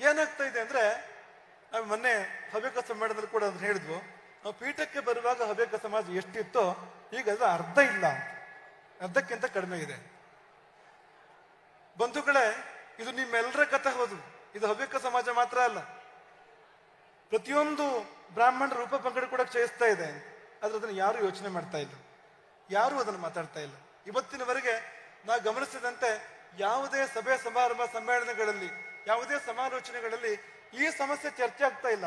ಏನಾಗ್ತಾ ಇದೆ ಅಂದರೆ, ನಾವು ಮೊನ್ನೆ ಹವ್ಯಕ ಸಮ್ಮೇಳನದಲ್ಲಿ ಕೂಡ ಅದನ್ನ ಹೇಳಿದ್ವು. ನಾವು ಪೀಠಕ್ಕೆ ಬರುವಾಗ ಹವ್ಯಕ ಸಮಾಜ ಎಷ್ಟಿತ್ತೋ, ಈಗ ಅದು ಅರ್ಧ ಇಲ್ಲ. ಅರ್ಧಕ್ಕಿಂತ ಕಡಿಮೆ ಇದೆ. ಬಂಧುಗಳೇ, ಇದು ನಿಮ್ಮೆಲ್ಲರ ಕಥೆ ಹೌದು. ಇದು ಹವ್ಯಕ ಸಮಾಜ ಮಾತ್ರ ಅಲ್ಲ. ಪ್ರತಿಯೊಂದು ಬ್ರಾಹ್ಮಣರ ರೂಪ ಪಂಗಡ ಕೂಡ ಕ್ಷಯಿಸ್ತಾ ಇದೆ. ಆದ್ರೆ ಅದನ್ನು ಯಾರು ಯೋಚನೆ ಮಾಡ್ತಾ ಇಲ್ಲ. ಯಾರು ಅದನ್ನು ಮಾತಾಡ್ತಾ ಇಲ್ಲ. ಇವತ್ತಿನವರೆಗೆ ನಾ ಗಮನಿಸಿದಂತೆ ಯಾವುದೇ ಸಭೆ ಸಮಾರಂಭ ಸಮ್ಮೇಳನಗಳಲ್ಲಿ, ಯಾವುದೇ ಸಮಾಲೋಚನೆಗಳಲ್ಲಿ ಈ ಸಮಸ್ಯೆ ಚರ್ಚೆ ಆಗ್ತಾ ಇಲ್ಲ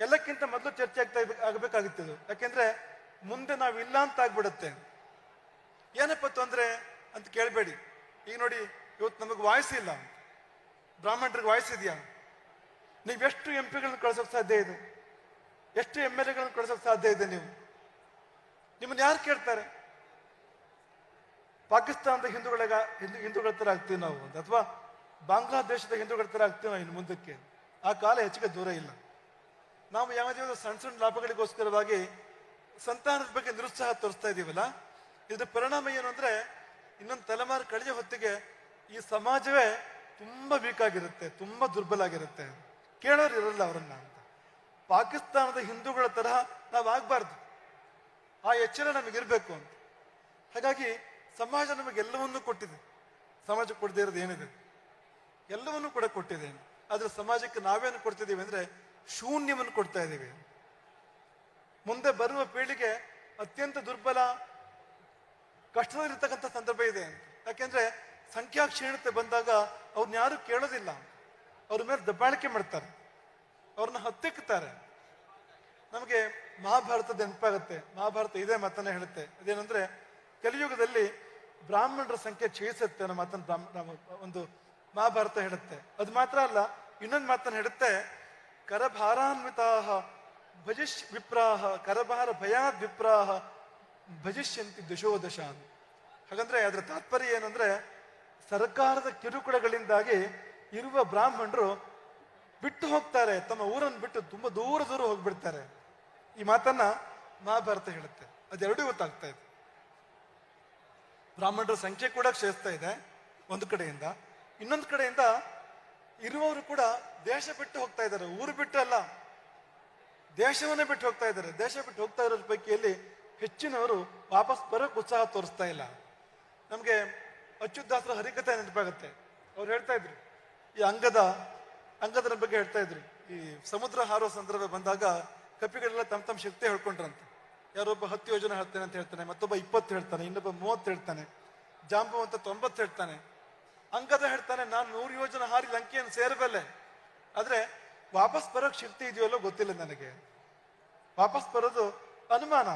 ಎಲ್ಲಕ್ಕಿಂತ ಮೊದಲು ಚರ್ಚೆ ಆಗ್ತಾ ಆಗಬೇಕಾಗಿತ್ತು ಇದು. ಯಾಕೆಂದ್ರೆ ಮುಂದೆ ನಾವು ಇಲ್ಲ ಅಂತ ಆಗ್ಬಿಡುತ್ತೆ. ಏನಪ್ಪ ತೊಂದ್ರೆ ಅಂತ ಕೇಳಬೇಡಿ. ಈಗ ನೋಡಿ, ಇವತ್ತು ನಮಗೆ ವಾಯ್ಸ್ ಇಲ್ಲ. ಬ್ರಾಹ್ಮಣರಿಗೆ ವಾಯ್ಸ್ ಇದೆಯಾ? ನೀವೆಷ್ಟು ಎಂ ಪಿಗಳನ್ನು ಕಳ್ಸೋಕೆ ಸಾಧ್ಯ ಇದೆ? ಎಷ್ಟು ಎಂ ಎಲ್ ಎಗಳನ್ನು ಕಳ್ಸೋಕೆ ಸಾಧ್ಯ ಇದೆ ನೀವು? ನಿಮ್ಮನ್ನು ಯಾರು ಕೇಳ್ತಾರೆ? ಪಾಕಿಸ್ತಾನದ ಹಿಂದೂಗಳಿಗ ಹಿಂದೂ ಹಿಂದೂಗಳ ಥರ ಆಗ್ತೀವಿ ನಾವು ಅಂತ, ಅಥವಾ ಬಾಂಗ್ಲಾದೇಶದ ಹಿಂದೂಗಳ ಥರ ಆಗ್ತೀವಿ ನಾವು ಇನ್ನು ಮುಂದಕ್ಕೆ. ಆ ಕಾಲ ಹೆಚ್ಚಿಗೆ ದೂರ ಇಲ್ಲ. ನಾವು ಯಾವುದೇ ಒಂದು ಸಣ್ಣ ಸಣ್ಣ ಲಾಭಗಳಿಗೋಸ್ಕರವಾಗಿ ಸಂತಾನದ ಬಗ್ಗೆ ನಿರುತ್ಸಾಹ ತೋರಿಸ್ತಾ ಇದ್ದೀವಲ್ಲ ಇದರ ಪರಿಣಾಮ ಏನು ಅಂದರೆ ಇನ್ನೊಂದು ತಲೆಮಾರು ಕಳೆದ ಹೊತ್ತಿಗೆ ಈ ಸಮಾಜವೇ ತುಂಬಾ ವೀಕ್ ಆಗಿರುತ್ತೆ ತುಂಬಾ ದುರ್ಬಲ ಆಗಿರುತ್ತೆ. ಕೇಳೋರು ಇರಲ್ಲ ಅವರನ್ನ ಅಂತ. ಪಾಕಿಸ್ತಾನದ ಹಿಂದೂಗಳ ತರಹ ನಾವು ಆಗ್ಬಾರ್ದು. ಆ ಎಚ್ಚರ ನಮಗಿರ್ಬೇಕು ಅಂತ. ಹಾಗಾಗಿ ಸಮಾಜ ನಮಗೆಲ್ಲವನ್ನೂ ಕೊಟ್ಟಿದೆ. ಸಮಾಜ ಕೊಡದೇ ಇರೋದು ಏನಿದೆ? ಎಲ್ಲವನ್ನೂ ಕೂಡ ಕೊಟ್ಟಿದೆ. ಆದರೆ ಸಮಾಜಕ್ಕೆ ನಾವೇನು ಕೊಡ್ತಿದ್ದೀವಿ ಅಂದರೆ ಶೂನ್ಯವನ್ನು ಕೊಡ್ತಾ ಇದ್ದೀವಿ ಮುಂದೆ ಬರುವ ಪೀಳಿಗೆ ಅತ್ಯಂತ ದುರ್ಬಲ, ಕಷ್ಟದಲ್ಲಿರ್ತಕ್ಕಂಥ ಸಂದರ್ಭ ಇದೆ ಯಾಕೆಂದ್ರೆ ಸಂಖ್ಯಾ ಕ್ಷೀಣತೆ ಬಂದಾಗ ಅವ್ರನ್ನ ಯಾರು ಕೇಳೋದಿಲ್ಲ. ಅವ್ರ ಮೇಲೆ ದಬ್ಬಾಳಿಕೆ ಮಾಡ್ತಾರೆ. ಅವ್ರನ್ನ ಹತ್ತಿಕ್ಕುತ್ತಾರೆ ನಮಗೆ ಮಹಾಭಾರತದ ನೆನಪಾಗುತ್ತೆ. ಮಹಾಭಾರತ ಇದೇ ಮಾತನ್ನ ಹೇಳುತ್ತೆ. ಅದೇನಂದ್ರೆ, ಕಲಿಯುಗದಲ್ಲಿ ಬ್ರಾಹ್ಮಣರ ಸಂಖ್ಯೆ ಕ್ಷೀಣಿಸುತ್ತೆ ಅನ್ನೋ ಮಾತನ್ನ ಒಂದು ಮಹಾಭಾರತ ಹೇಳುತ್ತೆ. ಅದು ಮಾತ್ರ ಅಲ್ಲ, ಇನ್ನೊಂದು ಮಾತನ್ನ ಹೇಳುತ್ತೆ. ಕರಭಾರಾನ್ವಿತಾಹ ಭಜಿಷ್ ವಿಪ್ರಾಹ, ಕರಭಾರ ಭಯಾದ್ ವಿಪ್ರಾಹ ಭಜಿಷ್ಯಂತಿ ದಶೋದಶ ಹಾಗಂದ್ರೆ ಅದರ ತಾತ್ಪರ್ಯ ಏನಂದ್ರೆ ಸರ್ಕಾರದ ಕಿರುಕುಳಗಳಿಂದಾಗಿ ಇರುವ ಬ್ರಾಹ್ಮಣರು ಬಿಟ್ಟು ಹೋಗ್ತಾರೆ. ತಮ್ಮ ಊರನ್ನು ಬಿಟ್ಟು ತುಂಬಾ ದೂರ ದೂರ ಹೋಗ್ಬಿಡ್ತಾರೆ. ಈ ಮಾತನ್ನ ಮಹಾಭಾರತ ಹೇಳುತ್ತೆ. ಅದೆರಡೂ ಗೊತ್ತಾಗ್ತಾ ಇದೆ. ಬ್ರಾಹ್ಮಣರ ಸಂಖ್ಯೆ ಕೂಡ ಕ್ಷೇಸ್ತಾ ಇದೆ ಒಂದು ಕಡೆಯಿಂದ. ಇನ್ನೊಂದು ಕಡೆಯಿಂದ ಇರುವವರು ಕೂಡ ದೇಶ ಬಿಟ್ಟು ಹೋಗ್ತಾ ಇದ್ದಾರೆ. ಊರು ಬಿಟ್ಟು ಅಲ್ಲ, ದೇಶವನ್ನೇ ಬಿಟ್ಟು ಹೋಗ್ತಾ ಇದ್ದಾರೆ. ದೇಶ ಬಿಟ್ಟು ಹೋಗ್ತಾ ಇರೋ ಪೈಕಿಯಲ್ಲಿ ಹೆಚ್ಚಿನವರು ವಾಪಸ್ ಬರೋಕ್ಕೆ ಉತ್ಸಾಹ ತೋರಿಸ್ತಾ ಇಲ್ಲ. ನಮಗೆ ಅಚ್ಯುತಾಸ್ತ್ರ ಹರಿಕಥೆ ನೆನಪಾಗುತ್ತೆ. ಅವ್ರು ಹೇಳ್ತಾ ಇದ್ರು, ಈ ಅಂಗದ ಅಂಗದರ ಬಗ್ಗೆ ಹೇಳ್ತಾ ಇದ್ರು. ಈ ಸಮುದ್ರ ಹಾರೋ ಸಂದರ್ಭ ಬಂದಾಗ ಕಪಿಗಳೆಲ್ಲ ತಮ್ಮ ತಮ್ಮ ಶಕ್ತಿ ಹೇಳ್ಕೊಂಡ್ರಂತೆ. ಯಾರೊಬ್ಬ ಹತ್ತು ಯೋಜನೆ ಹೇಳ್ತಾನೆ ಅಂತ ಹೇಳ್ತಾನೆ, ಮತ್ತೊಬ್ಬ ಇಪ್ಪತ್ತು ಹೇಳ್ತಾನೆ, ಇನ್ನೊಬ್ಬ ಮೂವತ್ತು ಹೇಳ್ತಾನೆ ಜಾಂಬವಂತ ತೊಂಬತ್ತು ಹೇಳ್ತಾನೆ. ಅಂಗದ ಹೇಳ್ತಾನೆ, ನಾನು ನೂರು ಯೋಜನೆ ಹಾರಿ ಲಂಕೆಯನ್ನು ಸೇರಬಲ್ಲೆ ಆದ್ರೆ ವಾಪಸ್ ಬರೋಕ್ ಶಕ್ತಿ ಇದೆಯಲ್ಲೋ ಗೊತ್ತಿಲ್ಲ ನನಗೆ. ವಾಪಸ್ ಬರೋದು ಅನುಮಾನ.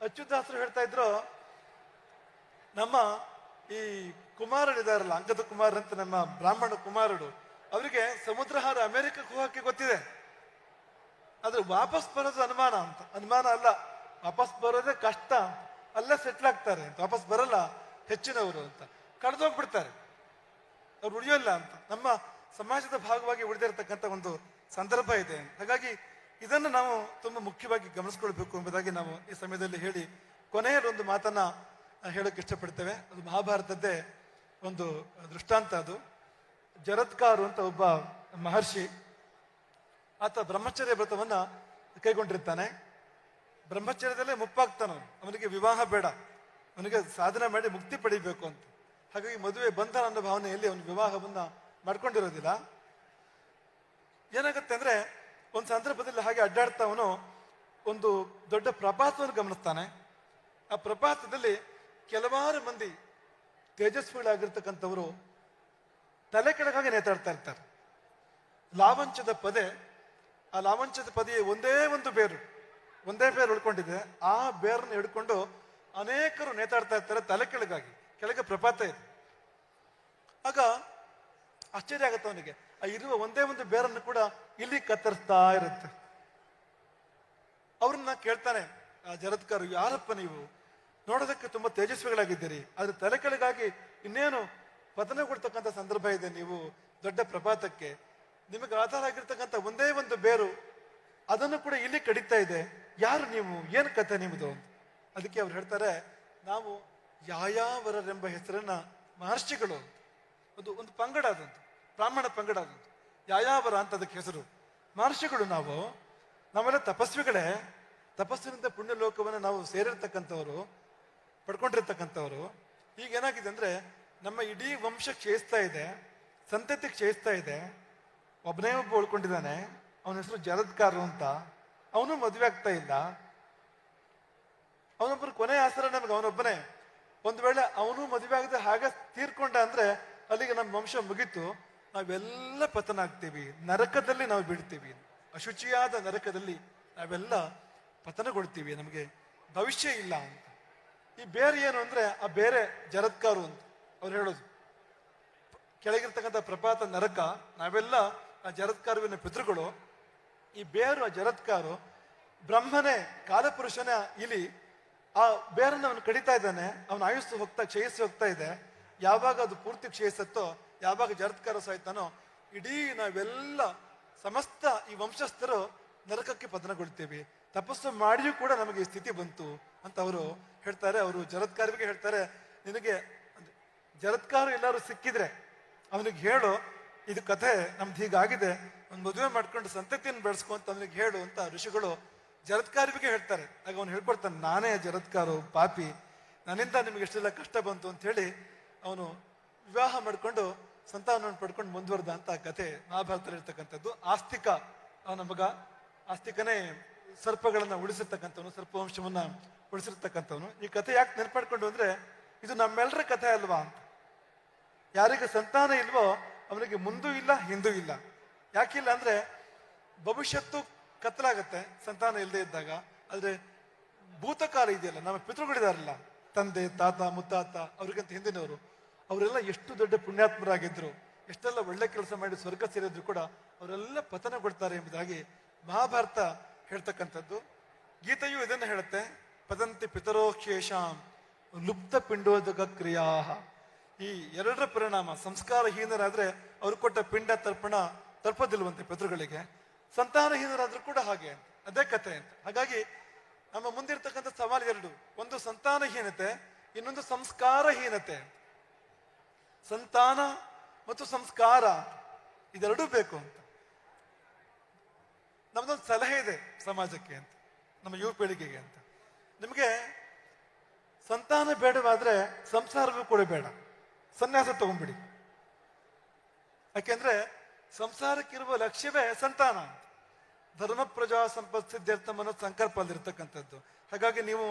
ಅಚ್ಯುತಾಸ್ರು ಹೇಳ್ತಾ ಇದ್ರು ನಮ್ಮ ಈ ಕುಮಾರರಿದಾರಲ್ಲ, ಅಂಗದ ಕುಮಾರ್ ಅಂತ ನಮ್ಮ ಬ್ರಾಹ್ಮಣ ಕುಮಾರರು, ಅವರಿಗೆ ಸಮುದ್ರ ಹಾರ ಅಮೆರಿಕಕ್ಕೆ ಹೋಗಕ್ಕೆ ಗೊತ್ತಿದೆ. ಆದ್ರೆ ವಾಪಸ್ ಬರೋದು ಅನುಮಾನ ಅಂತ. ಅನುಮಾನ ಅಲ್ಲ. ವಾಪಸ್ ಬರೋದೇ ಕಷ್ಟ ಅಲ್ಲೇ ಸೆಟ್ಲ್ ಆಗ್ತಾರೆ ಅಂತ. ವಾಪಸ್ ಬರಲ್ಲ ಹೆಚ್ಚಿನವರು ಅಂತ. ಕಳೆದೋಗ್ಬಿಡ್ತಾರೆ ಅವ್ರು ಉಳಿಯೋಲ್ಲ ಅಂತ. ನಮ್ಮ ಸಮಾಜದ ಭಾಗವಾಗಿ ಉಳಿದಿರತಕ್ಕಂಥ ಒಂದು ಸಂದರ್ಭ ಇದೆ ಹಾಗಾಗಿ ಇದನ್ನು ನಾವು ತುಂಬಾ ಮುಖ್ಯವಾಗಿ ಗಮನಿಸ್ಕೊಳ್ಬೇಕು ಎಂಬುದಾಗಿ ನಾವು ಈ ಸಮಯದಲ್ಲಿ ಹೇಳಿ ಕೊನೆಯಲ್ಲಿ ಒಂದು ಮಾತನ್ನ ಹೇಳಕ್ಕೆ ಇಷ್ಟಪಡ್ತೇವೆ. ಅದು ಮಹಾಭಾರತದ್ದೇ ಒಂದು ದೃಷ್ಟಾಂತ ಅದು. ಜರತ್ಕಾರು ಅಂತ ಒಬ್ಬ ಮಹರ್ಷಿ ಆತ ಬ್ರಹ್ಮಚರ್ಯ ವ್ರತವನ್ನ ಕೈಗೊಂಡಿರ್ತಾನೆ. ಬ್ರಹ್ಮಚರ್ಯದಲ್ಲೇ ಮುಪ್ಪಾಗ್ತಾನ ಅವ್ನು. ಅವನಿಗೆ ವಿವಾಹ ಬೇಡ. ಅವನಿಗೆ ಸಾಧನೆ ಮಾಡಿ ಮುಕ್ತಿ ಪಡಿಬೇಕು ಅಂತ. ಹಾಗಾಗಿ ಮದುವೆ ಬಂಧನ ಅನ್ನೋ ಭಾವನೆಯಲ್ಲಿ ಅವನು ವಿವಾಹವನ್ನ ಮಾಡ್ಕೊಂಡಿರೋದಿಲ್ಲ. ಏನಾಗುತ್ತೆ ಅಂದ್ರೆ, ಒಂದು ಸಂದರ್ಭದಲ್ಲಿ ಹಾಗೆ ಅಡ್ಡಾಡ್ತಾ ಅವನು ಒಂದು ದೊಡ್ಡ ಪ್ರಪಾತವನ್ನು ಗಮನಿಸ್ತಾನೆ. ಆ ಪ್ರಪಾತದಲ್ಲಿ ಕೆಲವಾರು ಮಂದಿ ತೇಜಸ್ವಿಗಳಾಗಿರ್ತಕ್ಕಂಥವರು ತಲೆ ಕೆಳಗಾಗಿ ನೇತಾಡ್ತಾ ಇರ್ತಾರೆ. ಲಾವಂಚದ ಪದೆ, ಆ ಲಾವಂಚದ ಪದೆಯ ಒಂದೇ ಒಂದು ಬೇರು, ಒಂದೇ ಬೇರು ಉಳ್ಕೊಂಡಿದೆ. ಆ ಬೇರನ್ನು ಹಿಡ್ಕೊಂಡು ಅನೇಕರು ನೇತಾಡ್ತಾ ಇರ್ತಾರೆ ತಲೆ ಕೆಳಗಾಗಿ, ಕೆಳಗೆ ಪ್ರಪಾತ ಇದೆ. ಆಗ ಆಶ್ಚರ್ಯ ಆಗುತ್ತೆ ಅವನಿಗೆ. ಆ ಇರುವ ಒಂದೇ ಒಂದು ಬೇರನ್ನು ಕೂಡ ಇಲ್ಲಿ ಕತ್ತರಿಸ್ತಾ ಇರುತ್ತೆ. ಅವ್ರನ್ನ ಕೇಳ್ತಾನೆ, ಆ ಜರತ್ಕಾರು ಯಾರಪ್ಪ ನೀವು? ನೋಡೋದಕ್ಕೆ ತುಂಬ ತೇಜಸ್ವಿಗಳಾಗಿದ್ದೀರಿ. ಆದರೆ ತಲೆ ಕೆಳಗಾಗಿ ಇನ್ನೇನು ಪತನಗೊಳ್ತಕ್ಕಂಥ ಸಂದರ್ಭ ಇದೆ ನೀವು ದೊಡ್ಡ ಪ್ರಪಾತಕ್ಕೆ ನಿಮಗೆ ಆಧಾರ ಆಗಿರ್ತಕ್ಕಂಥ ಒಂದೇ ಒಂದು ಬೇರು, ಅದನ್ನು ಕೂಡ ಇಲ್ಲಿ ಕಡಿತಾ ಇದೆ. ಯಾರು ನೀವು? ಏನು ಕತೆ ನಿಮ್ಮದು ಅದಕ್ಕೆ ಅವ್ರು ಹೇಳ್ತಾರೆ, ನಾವು ಯಾಯಾವರರೆಂಬ ಹೆಸರನ್ನ ಮಹರ್ಷಿಗಳು ಒಂದು ಒಂದು ಪಂಗಡ ಅದಂತ ಬ್ರಾಹ್ಮಣ ಪಂಗಡ ಅದಂತ ಯಾಯಾವರ ಅಂತ ಅದಕ್ಕೆ ಹೆಸರು. ಮಹರ್ಷಿಗಳು ನಾವು ನಾವೆಲ್ಲ ತಪಸ್ವಿಗಳೇ. ತಪಸ್ಸಿನಿಂದ ಪುಣ್ಯ ಲೋಕವನ್ನು ನಾವು ಸೇರಿರ್ತಕ್ಕಂಥವರು. ಪಡ್ಕೊಂಡಿರ್ತಕ್ಕಂಥವ್ರು, ಈಗ ಏನಾಗಿದೆ ಅಂದರೆ ನಮ್ಮ ಇಡೀ ವಂಶ ಕ್ಷಯಿಸ್ತಾ ಇದೆ, ಸಂತತಿ ಕ್ಷಯಿಸ್ತಾ ಇದೆ. ಒಬ್ಬನೇ ಒಬ್ಬ ಉಳ್ಕೊಂಡಿದ್ದಾನೆ, ಅವನ ಹೆಸರು ಜರದ್ಕಾರು ಅಂತ. ಅವನು ಮದುವೆ ಆಗ್ತಾ ಇಲ್ಲ. ಅವನೊಬ್ಬರು ಕೊನೆ ಆಸರ ನಮ್ಗೆ ಅವನೊಬ್ಬನೇ. ಒಂದು ವೇಳೆ ಅವನು ಮದುವೆ ಆಗದೆ ಹಾಗೆ ತೀರ್ಕೊಂಡ ಅಂದ್ರೆ ಅಲ್ಲಿಗೆ ನಮ್ಮ ವಂಶ ಮುಗೀತು. ನಾವೆಲ್ಲ ಪತನ ಆಗ್ತೀವಿ ನರಕದಲ್ಲಿ ನಾವು ಬಿಡ್ತೀವಿ ಅಶುಚಿಯಾದ ನರಕದಲ್ಲಿ ನಾವೆಲ್ಲ ಪತನಗೊಳ್ತೀವಿ. ನಮಗೆ ಭವಿಷ್ಯ ಇಲ್ಲ ಅಂತ. ಈ ಬೇರೆ ಏನು ಅಂದ್ರೆ ಆ ಬೇರೆ ಜರತ್ಕಾರು ಅಂತ ಅವ್ರು ಹೇಳೋದು. ಕೆಳಗಿರ್ತಕ್ಕಂಥ ಪ್ರಪಾತ ನರಕ, ನಾವೆಲ್ಲ ಆ ಜರತ್ಕಾರುವಿನ ಪಿತೃಗಳು. ಈ ಬೇರು, ಆ ಜರತ್ಕಾರು ಬ್ರಹ್ಮನೇ, ಕಾಲಪುರುಷನ ಇಲಿ, ಆ ಬೇರನ್ನು ಅವನು ಕಡಿತಾ ಇದ್ದಾನೆ, ಅವನ ಆಯುಸ್ಸು ಹೋಗ್ತಾ, ಕ್ಷಯಿಸಿ ಹೋಗ್ತಾ ಇದೆ. ಯಾವಾಗ ಅದು ಪೂರ್ತಿ ಕ್ಷಯಿಸತ್ತೋ, ಯಾವಾಗ ಜರತ್ಕಾರ ಸಾಯ್ತಾನೋ, ಇಡೀ ನಾವೆಲ್ಲ ಸಮಸ್ತ ಈ ವಂಶಸ್ಥರು ನರಕಕ್ಕೆ ಪತನಗೊಳ್ತೀವಿ. ತಪಸ್ಸು ಮಾಡಿಯೂ ಕೂಡ ನಮಗೆ ಈ ಸ್ಥಿತಿ ಬಂತು ಅಂತ ಅವರು ಹೇಳ್ತಾರೆ, ಅವರು ಜಲತ್ಕಾರಿಗೆ ಹೇಳ್ತಾರೆ, ನಿನಗೆ ಜಲತ್ಕಾರ ಜರತ್ಕಾರ ಎಲ್ಲರೂ ಸಿಕ್ಕಿದ್ರೆ ಅವನಿಗೆ ಹೇಳು, ಇದು ಕಥೆ ನಮ್ದು ಹೀಗಾಗಿದೆ, ಒಂದು ಮದುವೆ ಮಾಡ್ಕೊಂಡು ಸಂತತಿಯನ್ನು ಬೆಳೆಸ್ಕೊ ಅಂತ ಅವನಿಗೆ ಹೇಳು ಅಂತ ಋಷಿಗಳು ಜಲತ್ಕಾರಿಗೆ ಹೇಳ್ತಾರೆ. ಆಗ ಅವನು ಹೇಳ್ಕೊಡ್ತಾನೆ, ನಾನೇ ಜರತ್ಕಾರು ಪಾಪಿ, ನನ್ನಿಂದ ನಿಮ್ಗೆ ಎಷ್ಟೆಲ್ಲ ಕಷ್ಟ ಬಂತು ಅಂತ ಹೇಳಿ ಅವನು ವಿವಾಹ ಮಾಡ್ಕೊಂಡು ಸಂತಾನವನ್ನು ಪಡ್ಕೊಂಡು ಮುಂದುವರೆದ ಅಂತ ಕಥೆ ಮಹಾಭಾರತದಲ್ಲಿ ಇರ್ತಕ್ಕಂಥದ್ದು. ಆಸ್ತಿಕ ಅವನ ಮಗ ಆಸ್ತಿಕನೇ ಸರ್ಪಗಳನ್ನ ಉಳಿಸಿರ್ತಕ್ಕಂಥವನು, ಸರ್ಪವಂಶವನ್ನ ಉಳಿಸಿರ್ತಕ್ಕಂಥವನು. ಈ ಕಥೆ ಯಾಕೆ ನೆನ್ಪಾಡ್ಕೊಂಡು ಅಂದ್ರೆ, ಇದು ನಮ್ಮೆಲ್ಲರ ಕಥೆ ಅಲ್ವಾ? ಅಂತ ಯಾರಿಗೆ ಸಂತಾನ ಇಲ್ವೋ ಅವನಿಗೆ ಮುಂದೂ ಇಲ್ಲ, ಹಿಂದೂ ಇಲ್ಲ. ಯಾಕಿಲ್ಲ ಅಂದ್ರೆ, ಭವಿಷ್ಯತ್ತು ಕತ್ತಲಾಗತ್ತೆ, ಸಂತಾನ ಇಲ್ಲದೆ ಇದ್ದಾಗ. ಆದ್ರೆ, ಭೂತಕಾಲ ಇದೆಯಲ್ಲ, ನಮ್ಮ ಪಿತೃಗಳಿದಾರಲ್ಲ, ತಂದೆ, ತಾತ, ಮುತ್ತಾತ, ಅವ್ರಿಗಂತ ಹಿಂದಿನವರು, ಅವರೆಲ್ಲ ಎಷ್ಟು ದೊಡ್ಡ ಪುಣ್ಯಾತ್ಮರಾಗಿದ್ರು, ಎಷ್ಟೆಲ್ಲ ಒಳ್ಳೆ ಕೆಲಸ ಮಾಡಿ ಸ್ವರ್ಗ ಸೇರಿದ್ರು ಕೂಡ, ಅವರೆಲ್ಲ ಪತನಗೊಳ್ತಾರೆ ಎಂಬುದಾಗಿ ಮಹಾಭಾರತ ಹೇಳ್ತಕ್ಕಂಥದ್ದು. ಗೀತೆಯು ಇದನ್ನು ಹೇಳುತ್ತೆ. ಪದಂತಿ ಪಿತರೋಕ್ಷೇಷಾಂ ಲುಪ್ತ ಪಿಂಡೋದಕ ಕ್ರಿಯಾ ಈ ಎರಡರ ಪರಿಣಾಮ ಸಂಸ್ಕಾರಹೀನರಾದ್ರೆ ಅವ್ರು ಕೊಟ್ಟ ಪಿಂಡ ತರ್ಪಣ ತರ್ಪದಿಲ್ವಂತೆ ಪಿತೃಗಳಿಗೆ. ಸಂತಾನಹೀನರಾದ್ರೂ ಕೂಡ ಹಾಗೆ ಅಂತ. ಅದೇ ಕಥೆ ಅಂತ. ಹಾಗಾಗಿ ನಮ್ಮ ಮುಂದಿರ್ತಕ್ಕಂಥ ಸವಾಲು ಎರಡು. ಒಂದು ಸಂತಾನಹೀನತೆ, ಇನ್ನೊಂದು ಸಂಸ್ಕಾರಹೀನತೆ. ಸಂತಾನ ಮತ್ತು ಸಂಸ್ಕಾರ ಇದೆರಡೂ ಬೇಕು ಅಂತ. ನಮ್ದೊಂದು ಸಲಹೆ ಇದೆ ಸಮಾಜಕ್ಕೆ ಅಂತ, ನಮ್ಮ ಯುವ ಪೀಳಿಗೆಗೆ ಅಂತ. ನಿಮಗೆ ಸಂತಾನ ಬೇಡವಾದ್ರೆ ಸಂಸಾರವೂ ಕೂಡ ಬೇಡ. ಸನ್ಯಾಸ ತಗೊಂಡ್ಬಿಡಿ. ಯಾಕೆಂದ್ರೆ ಸಂಸಾರಕ್ಕಿರುವ ಲಕ್ಷ್ಯವೇ ಸಂತಾನ ಧರ್ಮ ಪ್ರಜಾ ಸಂಪತ್ ಸಿದ್ಧಾರ್ಥ ಅನ್ನೋ ಸಂಕಲ್ಪ ಅಲ್ಲಿರ್ತಕ್ಕಂಥದ್ದು. ಹಾಗಾಗಿ ನೀವು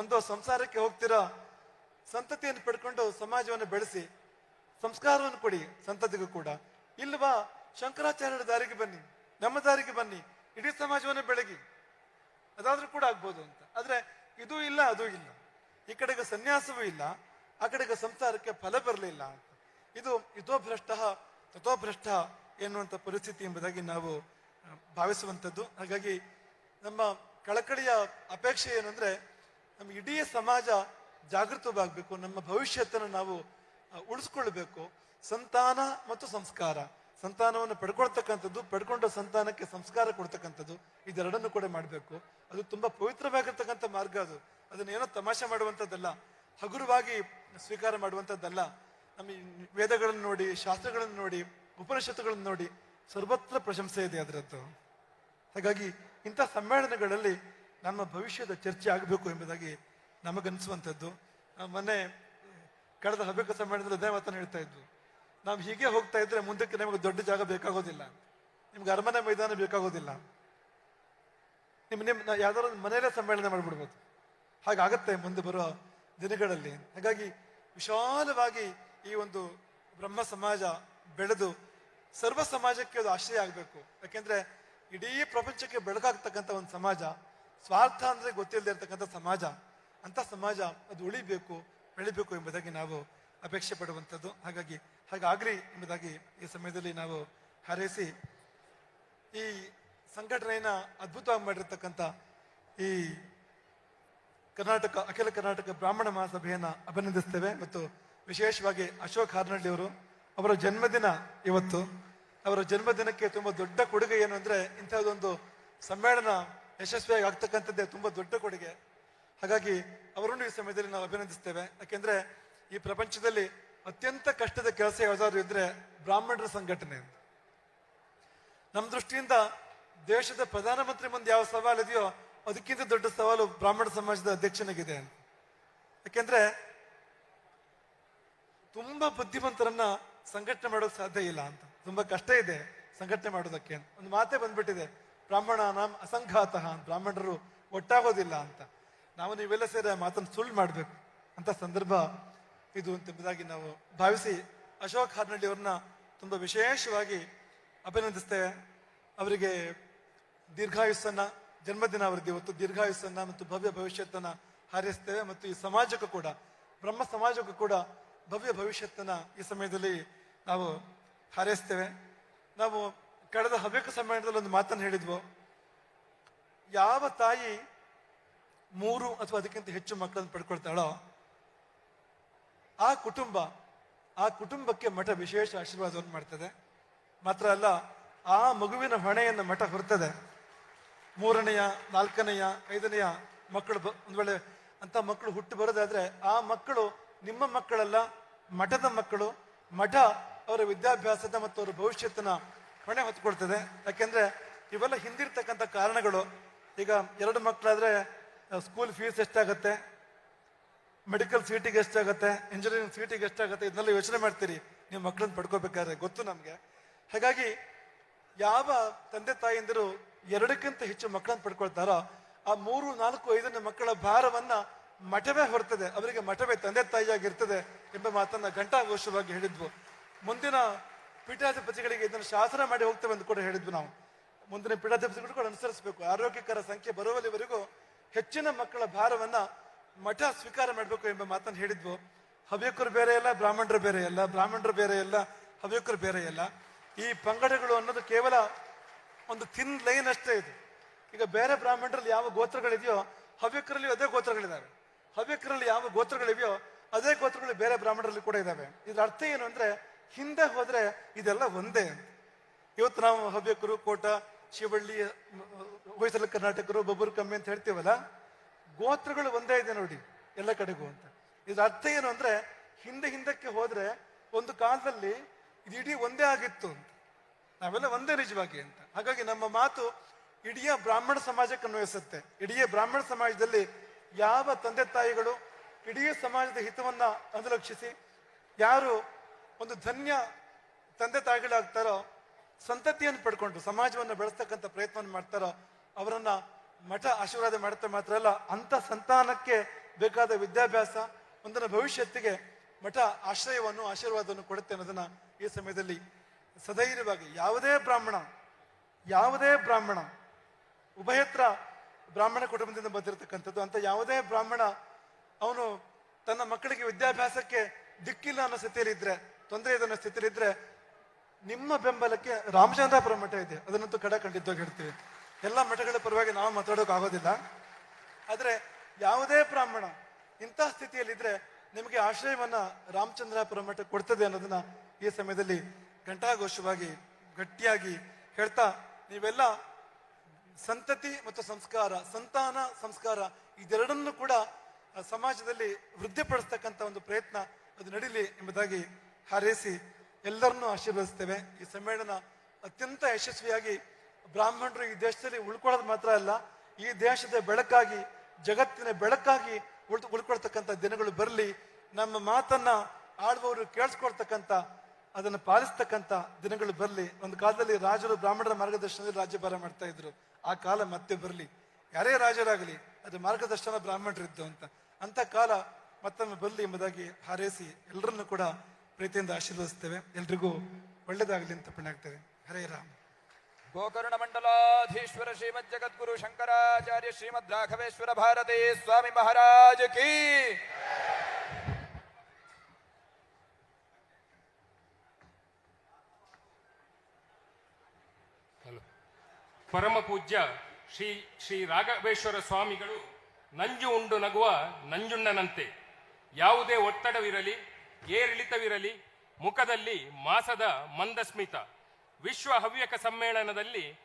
ಒಂದು ಸಂಸಾರಕ್ಕೆ ಹೋಗ್ತೀರಾ, ಸಂತತಿಯನ್ನು ಪಡ್ಕೊಂಡು ಸಮಾಜವನ್ನು ಬೆಳೆಸಿ, ಸಂಸ್ಕಾರವನ್ನು ಕೊಡಿ ಸಂತತಿಗೂ ಕೂಡ. ಇಲ್ವಾ, ಶಂಕರಾಚಾರ್ಯರ ದಾರಿಗೆ ಬನ್ನಿ, ನಮ್ಮ ದಾರಿಗೆ ಬನ್ನಿ ಇಡೀ ಸಮಾಜವನ್ನು ಬೆಳಗಿ. ಅದಾದ್ರೂ ಕೂಡ ಆಗ್ಬೋದು ಅಂತ. ಆದ್ರೆ ಇದು ಇಲ್ಲ, ಅದು ಇಲ್ಲ. ಈ ಕಡೆಗೆ ಸನ್ಯಾಸವೂ ಇಲ್ಲ, ಆ ಕಡೆಗೆ ಸಂಸಾರಕ್ಕೆ ಫಲ ಬರಲಿಲ್ಲ ಅಂತ. ಇದು ಇತೋಭ್ರಷ್ಟ ತಥೋಭ್ರಷ್ಟ ಎನ್ನುವಂಥ ಪರಿಸ್ಥಿತಿ ಎಂಬುದಾಗಿ ನಾವು ಭಾವಿಸುವಂಥದ್ದು. ಹಾಗಾಗಿ ನಮ್ಮ ಕಳಕಳಿಯ ಅಪೇಕ್ಷೆ ಏನಂದ್ರೆ, ನಮ್ಮ ಇಡೀ ಸಮಾಜ ಜಾಗೃತವಾಗಬೇಕು, ನಮ್ಮ ಭವಿಷ್ಯತನ್ನು ನಾವು ಉಳಿಸ್ಕೊಳ್ಬೇಕು. ಸಂತಾನ ಮತ್ತು ಸಂಸ್ಕಾರ. ಸಂತಾನವನ್ನು ಪಡ್ಕೊಳ್ತಕ್ಕಂಥದ್ದು, ಪಡ್ಕೊಂಡ ಸಂತಾನಕ್ಕೆ ಸಂಸ್ಕಾರ ಕೊಡ್ತಕ್ಕಂಥದ್ದು, ಇದೆರಡನ್ನು ಕೂಡ ಮಾಡಬೇಕು. ಅದು ತುಂಬ ಪವಿತ್ರವಾಗಿರ್ತಕ್ಕಂಥ ಮಾರ್ಗ ಅದು. ಅದನ್ನೇನೋ ತಮಾಷೆ ಮಾಡುವಂಥದ್ದಲ್ಲ, ಹಗುರವಾಗಿ ಸ್ವೀಕಾರ ಮಾಡುವಂಥದ್ದಲ್ಲ. ನಮ್ಮ ವೇದಗಳನ್ನು ನೋಡಿ, ಶಾಸ್ತ್ರಗಳನ್ನು ನೋಡಿ, ಉಪನಿಷತ್ತುಗಳನ್ನು ನೋಡಿ, ಸರ್ವತ್ರ ಪ್ರಶಂಸೆ ಇದೆ ಅದರದ್ದು. ಹಾಗಾಗಿ ಇಂಥ ಸಮ್ಮೇಳನಗಳಲ್ಲಿ ನಮ್ಮ ಭವಿಷ್ಯದ ಚರ್ಚೆ ಆಗಬೇಕು ಎಂಬುದಾಗಿ ನಮಗನ್ನಿಸುವಂಥದ್ದು. ಮೊನ್ನೆ, ಕಳೆದ ಹಬ್ಬಕ್ಕೆ ಸಮ್ಮೇಳನದಲ್ಲಿ ಅದೇ ಮಾತನ್ನು ಹೇಳ್ತಾ ಇದ್ವು. ನಾವು ಹೀಗೆ ಹೋಗ್ತಾ ಇದ್ರೆ ಮುಂದಕ್ಕೆ ನಮಗೆ ದೊಡ್ಡ ಜಾಗ ಬೇಕಾಗೋದಿಲ್ಲ. ನಿಮ್ಗೆ ಅರಮನೆ ಮೈದಾನ ಬೇಕಾಗೋದಿಲ್ಲ. ನಿಮ್ ನಿಮ್ ಯಾವ್ದಾದ್ರು ಮನೆಯಲ್ಲೇ ಸಮ್ಮೇಳನ ಮಾಡ್ಬಿಡ್ಬೋದು. ಹಾಗಾಗತ್ತೆ ಮುಂದೆ ಬರೋ ದಿನಗಳಲ್ಲಿ. ಹಾಗಾಗಿ ವಿಶಾಲವಾಗಿ ಈ ಒಂದು ಬ್ರಹ್ಮ ಸಮಾಜ ಬೆಳೆದು ಸರ್ವ ಸಮಾಜಕ್ಕೆ ಅದು ಆಶ್ರಯ ಆಗಬೇಕು. ಯಾಕೆಂದ್ರೆ ಇಡೀ ಪ್ರಪಂಚಕ್ಕೆ ಬೆಳಕಾಗ್ತಕ್ಕಂಥ ಒಂದು ಸಮಾಜ, ಸ್ವಾರ್ಥ ಅಂದ್ರೆ ಗೊತ್ತಿಲ್ಲದೆ ಇರ್ತಕ್ಕಂಥ ಸಮಾಜ ಅಂತ ಸಮಾಜ ಅದು ಉಳಿಬೇಕು, ಬೆಳಿಬೇಕು ಎಂಬುದಾಗಿ ನಾವು ಅಪೇಕ್ಷೆ ಪಡುವಂಥದ್ದು. ಹಾಗಾಗಿ ಹಾಗಾಗ್ಲಿ ಎಂಬುದಾಗಿ ಈ ಸಮಯದಲ್ಲಿ ನಾವು ಹಾರೈಸಿ ಈ ಸಂಘಟನೆಯನ್ನ ಅದ್ಭುತವಾಗಿ ಮಾಡಿರ್ತಕ್ಕಂಥ ಈ ಕರ್ನಾಟಕ, ಅಖಿಲ ಕರ್ನಾಟಕ ಬ್ರಾಹ್ಮಣ ಮಹಾಸಭೆಯನ್ನ ಅಭಿನಂದಿಸ್ತೇವೆ ಮತ್ತು ವಿಶೇಷವಾಗಿ ಅಶೋಕ್ ಹಾರ್ನಳ್ಳಿ ಅವರು ಅವರ ಜನ್ಮದಿನ ಇವತ್ತು. ಅವರ ಜನ್ಮದಿನಕ್ಕೆ ತುಂಬಾ ದೊಡ್ಡ ಕೊಡುಗೆ ಏನು ಅಂದರೆ ಇಂಥದ್ದೊಂದು ಸಮ್ಮೇಳನ ಯಶಸ್ವಿಯಾಗಿ ಆಗ್ತಕ್ಕಂಥದ್ದೇ ತುಂಬಾ ದೊಡ್ಡ ಕೊಡುಗೆ. ಹಾಗಾಗಿ ಅವರನ್ನು ಈ ಸಮಯದಲ್ಲಿ ನಾವು ಅಭಿನಂದಿಸ್ತೇವೆ. ಯಾಕೆಂದ್ರೆ ಈ ಪ್ರಪಂಚದಲ್ಲಿ ಅತ್ಯಂತ ಕಷ್ಟದ ಕೆಲಸ ಯಾವ್ದಾದ್ರು ಇದ್ರೆ ಬ್ರಾಹ್ಮಣರ ಸಂಘಟನೆ ಅಂತ. ನಮ್ಮ ದೃಷ್ಟಿಯಿಂದ ದೇಶದ ಪ್ರಧಾನಮಂತ್ರಿ ಮುಂದೆ ಯಾವ ಸವಾಲು ಇದೆಯೋ ಅದಕ್ಕಿಂತ ದೊಡ್ಡ ಸವಾಲು ಬ್ರಾಹ್ಮಣ ಸಮಾಜದ ಅಧ್ಯಕ್ಷನಿಗಿದೆ ಅಂತ. ಯಾಕೆಂದ್ರೆ ತುಂಬಾ ಬುದ್ಧಿವಂತರನ್ನ ಸಂಘಟನೆ ಮಾಡೋಕೆ ಸಾಧ್ಯ ಇಲ್ಲ ಅಂತ. ತುಂಬಾ ಕಷ್ಟ ಇದೆ ಸಂಘಟನೆ ಮಾಡೋದಕ್ಕೆ. ಒಂದು ಮಾತೇ ಬಂದ್ಬಿಟ್ಟಿದೆ, ಬ್ರಾಹ್ಮಣ ನಾಮ್ ಅಸಂಘಾತ ಬ್ರಾಹ್ಮಣರು ಒಟ್ಟಾಗೋದಿಲ್ಲ ಅಂತ. ನಾವು ನೀವೆಲ್ಲ ಸೇರಿ ಮಾತನ್ನು ಸುಳ್ಳು ಮಾಡ್ಬೇಕು ಅಂತ ಸಂದರ್ಭ ಇದು ಎಂಬುದಾಗಿ ನಾವು ಭಾವಿಸಿ ಅಶೋಕ್ ಹಾರ್ನಳ್ಳಿ ಅವ್ರನ್ನ ತುಂಬ ವಿಶೇಷವಾಗಿ ಅಭಿನಂದಿಸ್ತೇವೆ. ಅವರಿಗೆ ದೀರ್ಘಾಯುಸ್ಸನ್ನ, ಜನ್ಮದಿನ ಅವರಿಗೆ ಇವತ್ತು, ದೀರ್ಘಾಯುಸ್ಸನ್ನ ಮತ್ತು ಭವ್ಯ ಭವಿಷ್ಯತ್ತನ್ನ ಹಾರೈಸ್ತೇವೆ ಮತ್ತು ಈ ಸಮಾಜಕ್ಕೂ ಕೂಡ, ಬ್ರಹ್ಮ ಸಮಾಜಕ್ಕೂ ಕೂಡ ಭವ್ಯ ಭವಿಷ್ಯತ್ತನ್ನ ಈ ಸಮಯದಲ್ಲಿ ನಾವು ಹಾರೈಸ್ತೇವೆ. ನಾವು ಕಳೆದ ಹವ್ಯಕ ಸಮ್ಮೇಳನದಲ್ಲಿ ಒಂದು ಮಾತನ್ನು ಹೇಳಿದ್ವು. ಯಾವ ತಾಯಿ ಮೂರು ಅಥವಾ ಅದಕ್ಕಿಂತ ಹೆಚ್ಚು ಮಕ್ಕಳನ್ನು ಪಡ್ಕೊಳ್ತಾಳೋ ಆ ಕುಟುಂಬ, ಆ ಕುಟುಂಬಕ್ಕೆ ಮಠ ವಿಶೇಷ ಆಶೀರ್ವಾದವನ್ನು ಮಾಡ್ತದೆ. ಮಾತ್ರ ಅಲ್ಲ, ಆ ಮಗುವಿನ ಹೊಣೆಯನ್ನು ಮಠ ಹೊರ್ತದೆ. ಮೂರನೆಯ, ನಾಲ್ಕನೆಯ, ಐದನೆಯ ಮಕ್ಕಳು ಬ- ಒಂದು ವೇಳೆ ಅಂತ ಮಕ್ಕಳು ಹುಟ್ಟು ಬರೋದಾದರೆ ಆ ಮಕ್ಕಳು ನಿಮ್ಮ ಮಕ್ಕಳಲ್ಲ, ಮಠದ ಮಕ್ಕಳು. ಮಠ ಅವರ ವಿದ್ಯಾಭ್ಯಾಸದ ಮತ್ತು ಅವರ ಭವಿಷ್ಯತ್ತಿನ ಹೊಣೆ ಹೊತ್ಕೊಳ್ತದೆ. ಯಾಕೆಂದ್ರೆ ಇವೆಲ್ಲ ಹಿಂದಿರ್ತಕ್ಕಂಥ ಕಾರಣಗಳು. ಈಗ ಎರಡು ಮಕ್ಕಳಾದರೆ, ಸ್ಕೂಲ್ ಫೀಸ್ ಎಷ್ಟಾಗತ್ತೆ? ಮೆಡಿಕಲ್ ಸೀಟಿಗೆ ಎಷ್ಟಾಗುತ್ತೆ? ಇಂಜಿನಿಯರಿಂಗ್ ಸೀಟಿಗೆ ಎಷ್ಟಾಗುತ್ತೆ? ಇದನ್ನೆಲ್ಲ ಯೋಚನೆ ಮಾಡ್ತೀರಿ. ನೀವು ಮಕ್ಕಳನ್ನ ಪಡ್ಕೋಬೇಕಾದ್ರೆ ಗೊತ್ತು ನಮಗೆ. ಹಾಗಾಗಿ ಯಾವ ತಂದೆ ತಾಯಿಯಂದಿರು ಎರಡಕ್ಕಿಂತ ಹೆಚ್ಚು ಮಕ್ಕಳನ್ನ ಪಡ್ಕೊಳ್ತಾರೋ, ಆ ಮೂರು, ನಾಲ್ಕು, ಐದನೇ ಮಕ್ಕಳ ಭಾರವನ್ನ ಮಠವೇ ಹೊರ್ತದೆ. ಅವರಿಗೆ ಮಠವೇ ತಂದೆ ತಾಯಿಯಾಗಿರ್ತದೆ ಎಂಬ ಮಾತನ್ನ ಘಂಟಾಘೋಷವಾಗಿ ಹೇಳಿದ್ವು. ಮುಂದಿನ ಪೀಠಾಧಿಪತಿಗಳಿಗೆ ಇದನ್ನು ಶಾಸನ ಮಾಡಿ ಹೋಗ್ತೇವೆ ಅಂತ ಕೂಡ ಹೇಳಿದ್ವು ನಾವು. ಮುಂದಿನ ಪೀಠಾಧಿಪತಿಗಳು ಕೂಡ ಅನುಸರಿಸಬೇಕು. ಆರೋಗ್ಯಕರ ಸಂಖ್ಯೆ ಬರುವಲ್ಲಿವರೆಗೂ ಹೆಚ್ಚಿನ ಮಕ್ಕಳ ಭಾರವನ್ನ ಮಠ ಸ್ವೀಕಾರ ಮಾಡಬೇಕು ಎಂಬ ಮಾತನ್ನು ಹೇಳಿದ್ವು. ಹವ್ಯಕರು ಬೇರೆ ಅಲ್ಲ ಬ್ರಾಹ್ಮಣರು ಬೇರೆ ಅಲ್ಲ ಬ್ರಾಹ್ಮಣರು ಬೇರೆ ಅಲ್ಲ ಹವ್ಯಕರು ಬೇರೆ ಅಲ್ಲ ಈ ಪಂಗಡಗಳು ಅನ್ನೋದು ಕೇವಲ ಒಂದು ತಿನ್ ಲೈನ್ ಅಷ್ಟೇ ಇದು. ಈಗ ಬೇರೆ ಬ್ರಾಹ್ಮಣರಲ್ಲಿ ಯಾವ ಗೋತ್ರಗಳಿದೆಯೋ ಹವ್ಯಕರಲ್ಲಿ ಅದೇ ಗೋತ್ರಗಳಿದ್ದಾವೆ ಹವ್ಯಕರಲ್ಲಿ ಯಾವ ಗೋತ್ರಗಳಿವೆಯೋ ಅದೇ ಗೋತ್ರಗಳು ಬೇರೆ ಬ್ರಾಹ್ಮಣರಲ್ಲಿ ಕೂಡ ಇದ್ದಾವೆ ಇದ್ರ ಅರ್ಥ ಏನು ಅಂದ್ರೆ ಹಿಂದೆ ಹೋದ್ರೆ ಇದೆಲ್ಲ ಒಂದೇ ಇವತ್ತು ನಾವು ಹವ್ಯಕರು, ಕೋಟ, ಶಿವಳ್ಳಿ ಹೊಯ್ಸಲ ಕರ್ನಾಟಕರು, ಬಬ್ಬರು ಕಮ್ಮಿ ಅಂತ ಹೇಳ್ತೀವಲ್ಲ ಗೋತ್ರಗಳು ಒಂದೇ ಇದೆ ನೋಡಿ, ಎಲ್ಲ ಕಡೆಗೂ ಅಂತ. ಇದ್ರ ಅರ್ಥ ಏನು ಅಂದ್ರೆ, ಹಿಂದೆ ಹಿಂದಕ್ಕೆ ಹೋದ್ರೆ ಒಂದು ಕಾಲದಲ್ಲಿ ಇದು ಇಡೀ ಒಂದೇ ಆಗಿತ್ತು ಅಂತ. ನಾವೆಲ್ಲ ಒಂದೇ ನಿಜವಾಗಿ ಅಂತ. ಹಾಗಾಗಿ ನಮ್ಮ ಮಾತು ಇಡೀ ಬ್ರಾಹ್ಮಣ ಸಮಾಜಕ್ಕೆ ಅನ್ವಯಿಸುತ್ತೆ ಇಡೀ ಬ್ರಾಹ್ಮಣ ಸಮಾಜದಲ್ಲಿ ಯಾವ ತಂದೆ ತಾಯಿಗಳು ಇಡೀ ಸಮಾಜದ ಹಿತವನ್ನ ಅನುಲಕ್ಷಿಸಿ ಯಾರು ಒಂದು ಧನ್ಯ ತಂದೆ ತಾಯಿಗಳಾಗ್ತಾರೋ, ಸಂತತಿಯನ್ನು ಪಡ್ಕೊಂಡು, ಸಮಾಜವನ್ನು ಬೆಳೆಸ್ತಕ್ಕಂಥ ಪ್ರಯತ್ನವನ್ನು ಮಾಡ್ತಾರೋ, ಅವರನ್ನ ಮಠ ಆಶೀರ್ವಾದ ಮಾಡುತ್ತೆ ಮಾತ್ರ ಅಲ್ಲ ಅಂತ ಸಂತಾನಕ್ಕೆ ಬೇಕಾದ ವಿದ್ಯಾಭ್ಯಾಸ ಮುಂದಿನ ಭವಿಷ್ಯತ್ತಿಗೆ ಮಠ ಆಶ್ರಯವನ್ನು, ಆಶೀರ್ವಾದವನ್ನು ಕೊಡುತ್ತೆ ಅನ್ನೋದನ್ನ ಈ ಸಮಯದಲ್ಲಿ ಸಧೈರ್ಯವಾಗಿ ಯಾವುದೇ ಬ್ರಾಹ್ಮಣ ಯಾವುದೇ ಬ್ರಾಹ್ಮಣ, ಉಭಯತ್ರ ಬ್ರಾಹ್ಮಣ ಕುಟುಂಬದಿಂದ ಬಂದಿರತಕ್ಕಂಥದ್ದು, ಅಂತ ಯಾವುದೇ ಬ್ರಾಹ್ಮಣ ಅವನು ತನ್ನ ಮಕ್ಕಳಿಗೆ ವಿದ್ಯಾಭ್ಯಾಸಕ್ಕೆ ದಿಕ್ಕಿಲ್ಲ ಅನ್ನೋ ಸ್ಥಿತಿಯಲ್ಲಿದ್ದರೆ ತೊಂದರೆ ಇದೆ ಅನ್ನೋ ಸ್ಥಿತಿಯಲ್ಲಿ ಇದ್ರೆ, ನಿಮ್ಮ ಬೆಂಬಲಕ್ಕೆ ರಾಮಚಂದ್ರಾಪುರ ಮಠ ಇದೆ. ಅದನ್ನಂತೂ ಕಡ ಖಂಡಿತವಾಗಿ ಹೇಳ್ತೀವಿ. ಎಲ್ಲ ಮಠಗಳ ಪರವಾಗಿ ನಾವು ಮಾತಾಡೋಕ್ಕಾಗೋದಿಲ್ಲ ಆದ್ರೆ ಯಾವುದೇ ಬ್ರಾಹ್ಮಣ ಇಂಥ ಸ್ಥಿತಿಯಲ್ಲಿದ್ದರೆ ನಿಮಗೆ ಆಶ್ರಯವನ್ನು ರಾಮಚಂದ್ರಾಪುರ ಮಠ ಕೊಡ್ತದೆ ಅನ್ನೋದನ್ನ ಈ ಸಮಯದಲ್ಲಿ ಘಂಟಾಘೋಷವಾಗಿ, ಗಟ್ಟಿಯಾಗಿ ಹೇಳ್ತಾ ನೀವೆಲ್ಲ ಸಂತತಿ ಮತ್ತು ಸಂಸ್ಕಾರ, ಸಂತಾನ, ಸಂಸ್ಕಾರ ಇದೆರಡನ್ನು ಕೂಡ ಸಮಾಜದಲ್ಲಿ ವೃದ್ಧಿಪಡಿಸ್ತಕ್ಕಂಥ ಒಂದು ಪ್ರಯತ್ನ ಅದು ನಡೀಲಿ ಎಂಬುದಾಗಿ ಹಾರೈಸಿ ಎಲ್ಲರನ್ನೂ ಆಶೀರ್ವದಿಸ್ತೇವೆ. ಈ ಸಮ್ಮೇಳನ ಅತ್ಯಂತ ಯಶಸ್ವಿಯಾಗಿ ಬ್ರಾಹ್ಮಣರು ಈ ದೇಶದಲ್ಲಿ ಉಳ್ಕೊಳ್ಳೋದು ಮಾತ್ರ ಅಲ್ಲ, ಈ ದೇಶದ ಬೆಳಕಾಗಿ, ಜಗತ್ತಿನ ಬೆಳಕಾಗಿ ಉಳ್ ಉಳ್ಕೊಳ್ತಕ್ಕಂಥ ದಿನಗಳು ಬರಲಿ, ನಮ್ಮ ಮಾತನ್ನ ಆಳುವವರು ಕೇಳಿಸ್ಕೊಳ್ತಕ್ಕಂಥ, ಅದನ್ನು ಪಾಲಿಸ್ತಕ್ಕಂಥ ದಿನಗಳು ಬರಲಿ. ಒಂದು ಕಾಲದಲ್ಲಿ ರಾಜರು ಬ್ರಾಹ್ಮಣರ ಮಾರ್ಗದರ್ಶನದಲ್ಲಿ ರಾಜ್ಯಭಾರ ಮಾಡ್ತಾ ಇದ್ರು. ಆ ಕಾಲ ಮತ್ತೆ ಬರಲಿ. ಯಾರೇ ರಾಜರಾಗಲಿ, ಅದು ಮಾರ್ಗದರ್ಶನ ಬ್ರಾಹ್ಮಣರಿದ್ದು ಅಂತ. ಅಂತ ಕಾಲ ಮತ್ತೊಮ್ಮೆ ಬರಲಿ ಎಂಬುದಾಗಿ ಹಾರೈಸಿ ಎಲ್ಲರನ್ನು ಕೂಡ ಪ್ರೀತಿಯಿಂದ ಆಶೀರ್ವದಿಸ್ತೇವೆ. ಎಲ್ರಿಗೂ ಒಳ್ಳೇದಾಗಲಿ ಅಂತ ಪುಣ್ಯಾಗ್ತೇವೆ ಹರೇ ರಾಮ್. ಗೋಕರ್ಣ ಮಂಡಲಾಧೀಶ್ವರ ಶ್ರೀಮದ್ ಜಗದ್ಗುರು ಶಂಕರಾಚಾರ್ಯ ಶ್ರೀಮದ್ ರಾಘವೇಶ್ವರ ಭಾರತಿ ಸ್ವಾಮಿ ಮಹಾರಾಜ್ ಕೀ. ಪರಮ ಪೂಜ್ಯ ಶ್ರೀ ಶ್ರೀ ರಾಘವೇಶ್ವರ ಸ್ವಾಮಿಗಳು, ನಂಜು ಉಂಡು ನಗುವ ನಂಜುಣ್ಣನಂತೆ. ಯಾವುದೇ ಒತ್ತಡವಿರಲಿ, ಏರಿಳಿತವಿರಲಿ, ಮುಖದಲ್ಲಿ ಮಾಸದ ಮಂದಸ್ಮಿತ. ವಿಶ್ವ ಹವ್ಯಕ ಸಮ್ಮೇಳನದಲ್ಲಿ